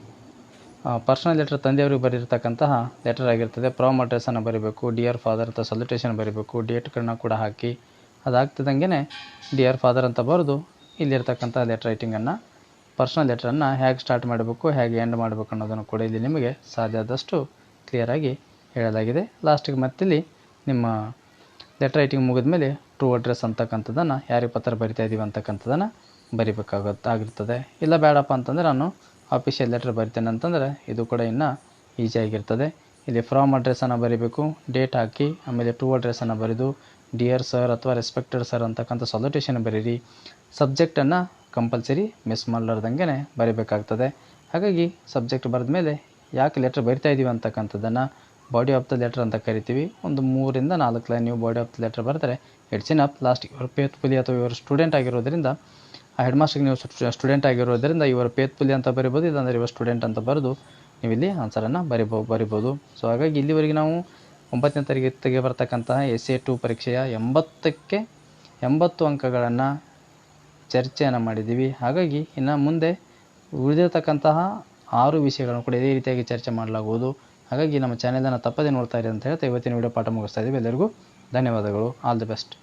ಪರ್ಸನಲ್ ಲೆಟರ್ ತಂದೆಯವರಿಗೆ ಬರೆದಿರ್ತಕ್ಕಂತಹ ಲೆಟರ್ ಆಗಿರ್ತದೆ. ಪ್ರಾಮ್ ಅಡ್ರೆಸ್ಸನ್ನು ಬರೀಬೇಕು ಡಿಯರ್ ಫಾದರ್ ಅಂತ ಸಲ್ಯುಟೇಷನ್ ಬರೀಬೇಕು ಡೇಟ್ಗಳನ್ನ ಕೂಡ ಹಾಕಿ ಅದಾಗ್ತಿದ್ದಂಗೆ ಡಿಯರ್ ಫಾದರ್ ಅಂತ ಬರೆದು ಇಲ್ಲಿರ್ತಕ್ಕಂಥ ಲೆಟರ್ ರೈಟಿಂಗನ್ನು ಪರ್ಸನಲ್ ಲೆಟ್ರನ್ನು ಹೇಗೆ ಸ್ಟಾರ್ಟ್ ಮಾಡಬೇಕು, ಹೇಗೆ ಎಂಡ್ ಮಾಡಬೇಕು ಅನ್ನೋದನ್ನು ಕೂಡ ಇಲ್ಲಿ ನಿಮಗೆ ಸಾಧ್ಯ ಆದಷ್ಟು ಕ್ಲಿಯರಾಗಿ ಹೇಳಲಾಗಿದೆ. ಲಾಸ್ಟಿಗೆ ಮತ್ತಿಲ್ಲಿ ನಿಮ್ಮ ಲೆಟರ್ ರೈಟಿಂಗ್ ಮುಗಿದ ಮೇಲೆ ಟ್ರೂ ಅಡ್ರೆಸ್ ಅಂತಕ್ಕಂಥದ್ದನ್ನು ಯಾರಿಗೆ ಪತ್ರ ಬರಿತಾ ಇದ್ದೀವಿ ಅಂತಕ್ಕಂಥದ್ದನ್ನು ಬರಿಬೇಕಾಗತ್ತೆ ಆಗಿರ್ತದೆ. ಇಲ್ಲ ಬೇಡಪ್ಪ ಅಂತಂದರೆ ನಾನು ಆಫೀಷಿಯಲ್ ಲೆಟ್ರ್ ಬರಿತೇನೆ ಅಂತಂದರೆ ಇದು ಕೂಡ ಇನ್ನೂ ಈಸಿಯಾಗಿರ್ತದೆ ಇಲ್ಲಿ ಫ್ರಾಮ್ ಅಡ್ರೆಸ್ಸನ್ನು ಬರಿಬೇಕು ಡೇಟ್ ಹಾಕಿ, ಆಮೇಲೆ ಟ್ರೂ ಅಡ್ರೆಸ್ಸನ್ನು ಬರೆದು ಡಿಯರ್ ಸರ್ ಅಥವಾ ರೆಸ್ಪೆಕ್ಟೆಡ್ ಸರ್ ಅಂತಕ್ಕಂಥ ಸೊಲ್ಯುಟೇಷನ್ ಬರೀರಿ. ಸಬ್ಜೆಕ್ಟನ್ನು ಕಂಪಲ್ಸರಿ ಮಿಸ್ ಮಾಡಲಾರ್ದಂಗೆ ಬರೀಬೇಕಾಗ್ತದೆ. ಹಾಗಾಗಿ ಸಬ್ಜೆಕ್ಟ್ ಬರೆದ ಮೇಲೆ ಯಾಕೆ ಲೆಟ್ರ್ ಬರಿತಾ ಇದ್ದೀವಿ ಅಂತಕ್ಕಂಥದ್ದನ್ನು ಬಾಡಿ ಆಫ್ ದ ಲೆಟ್ರ್ ಅಂತ ಕರಿತೀವಿ. ಒಂದು ಮೂರಿಂದ ನಾಲ್ಕು ಲೈನ್ ನೀವು ಬಾಡಿ ಆಫ್ ದ ಲೆಟ್ರ್ ಬರೆದರೆ ಇಟ್ಸ್ ಇನ್ ಅಪ್ ಲಾಸ್ಟ್ ಇವರು ಪೇತ್ಪುಲಿ ಅಥವಾ ಇವರು ಸ್ಟೂಡೆಂಟ್ ಆಗಿರೋದ್ರಿಂದ, ಆ ಹೆಡ್ ಮಾಸ್ಟರ್ಗೆ ನೀವು ಸ್ಟೂಡೆಂಟ್ ಆಗಿರೋದ್ರಿಂದ ಇವರು ಪೇತ್ಪುಲಿ ಅಂತ ಬರಿಬೋದು, ಇಲ್ಲಾಂದರೆ ಇವರು ಸ್ಟೂಡೆಂಟ್ ಅಂತ ಬರೆದು ನೀವು ಇಲ್ಲಿ ಆನ್ಸರನ್ನು ಬರಿಬೋ, ಬರಿಬೋದು. ಸೊ ಹಾಗಾಗಿ ಇಲ್ಲಿವರೆಗೆ ನಾವು ಒಂಬತ್ತನೇ ತರಗತಿಗೆ ಬರ್ತಕ್ಕಂತಹ ಎಸ್ ಎ ಟು ಪರೀಕ್ಷೆಯ ಎಂಬತ್ತಕ್ಕೆ ಎಂಬತ್ತು ಅಂಕಗಳನ್ನು ಚರ್ಚೆಯನ್ನು ಮಾಡಿದ್ದೀವಿ. ಹಾಗಾಗಿ ಇನ್ನು ಮುಂದೆ ಉಳಿದಿರತಕ್ಕಂತಹ ಆರು ವಿಷಯಗಳನ್ನು ಕೂಡ ಇದೇ ರೀತಿಯಾಗಿ ಚರ್ಚೆ ಮಾಡಲಾಗುವುದು. ಹಾಗಾಗಿ ನಮ್ಮ ಚಾನೆಲನ್ನು ತಪ್ಪದೇ ನೋಡ್ತಾ ಇರಿ ಅಂತ ಹೇಳ್ತಾ ಇವತ್ತಿನ ವಿಡಿಯೋ ಪಾಠ ಮುಗಿಸ್ತಾ ಇದ್ದೀವಿ. ಎಲ್ಲರಿಗೂ ಧನ್ಯವಾದಗಳು. All the best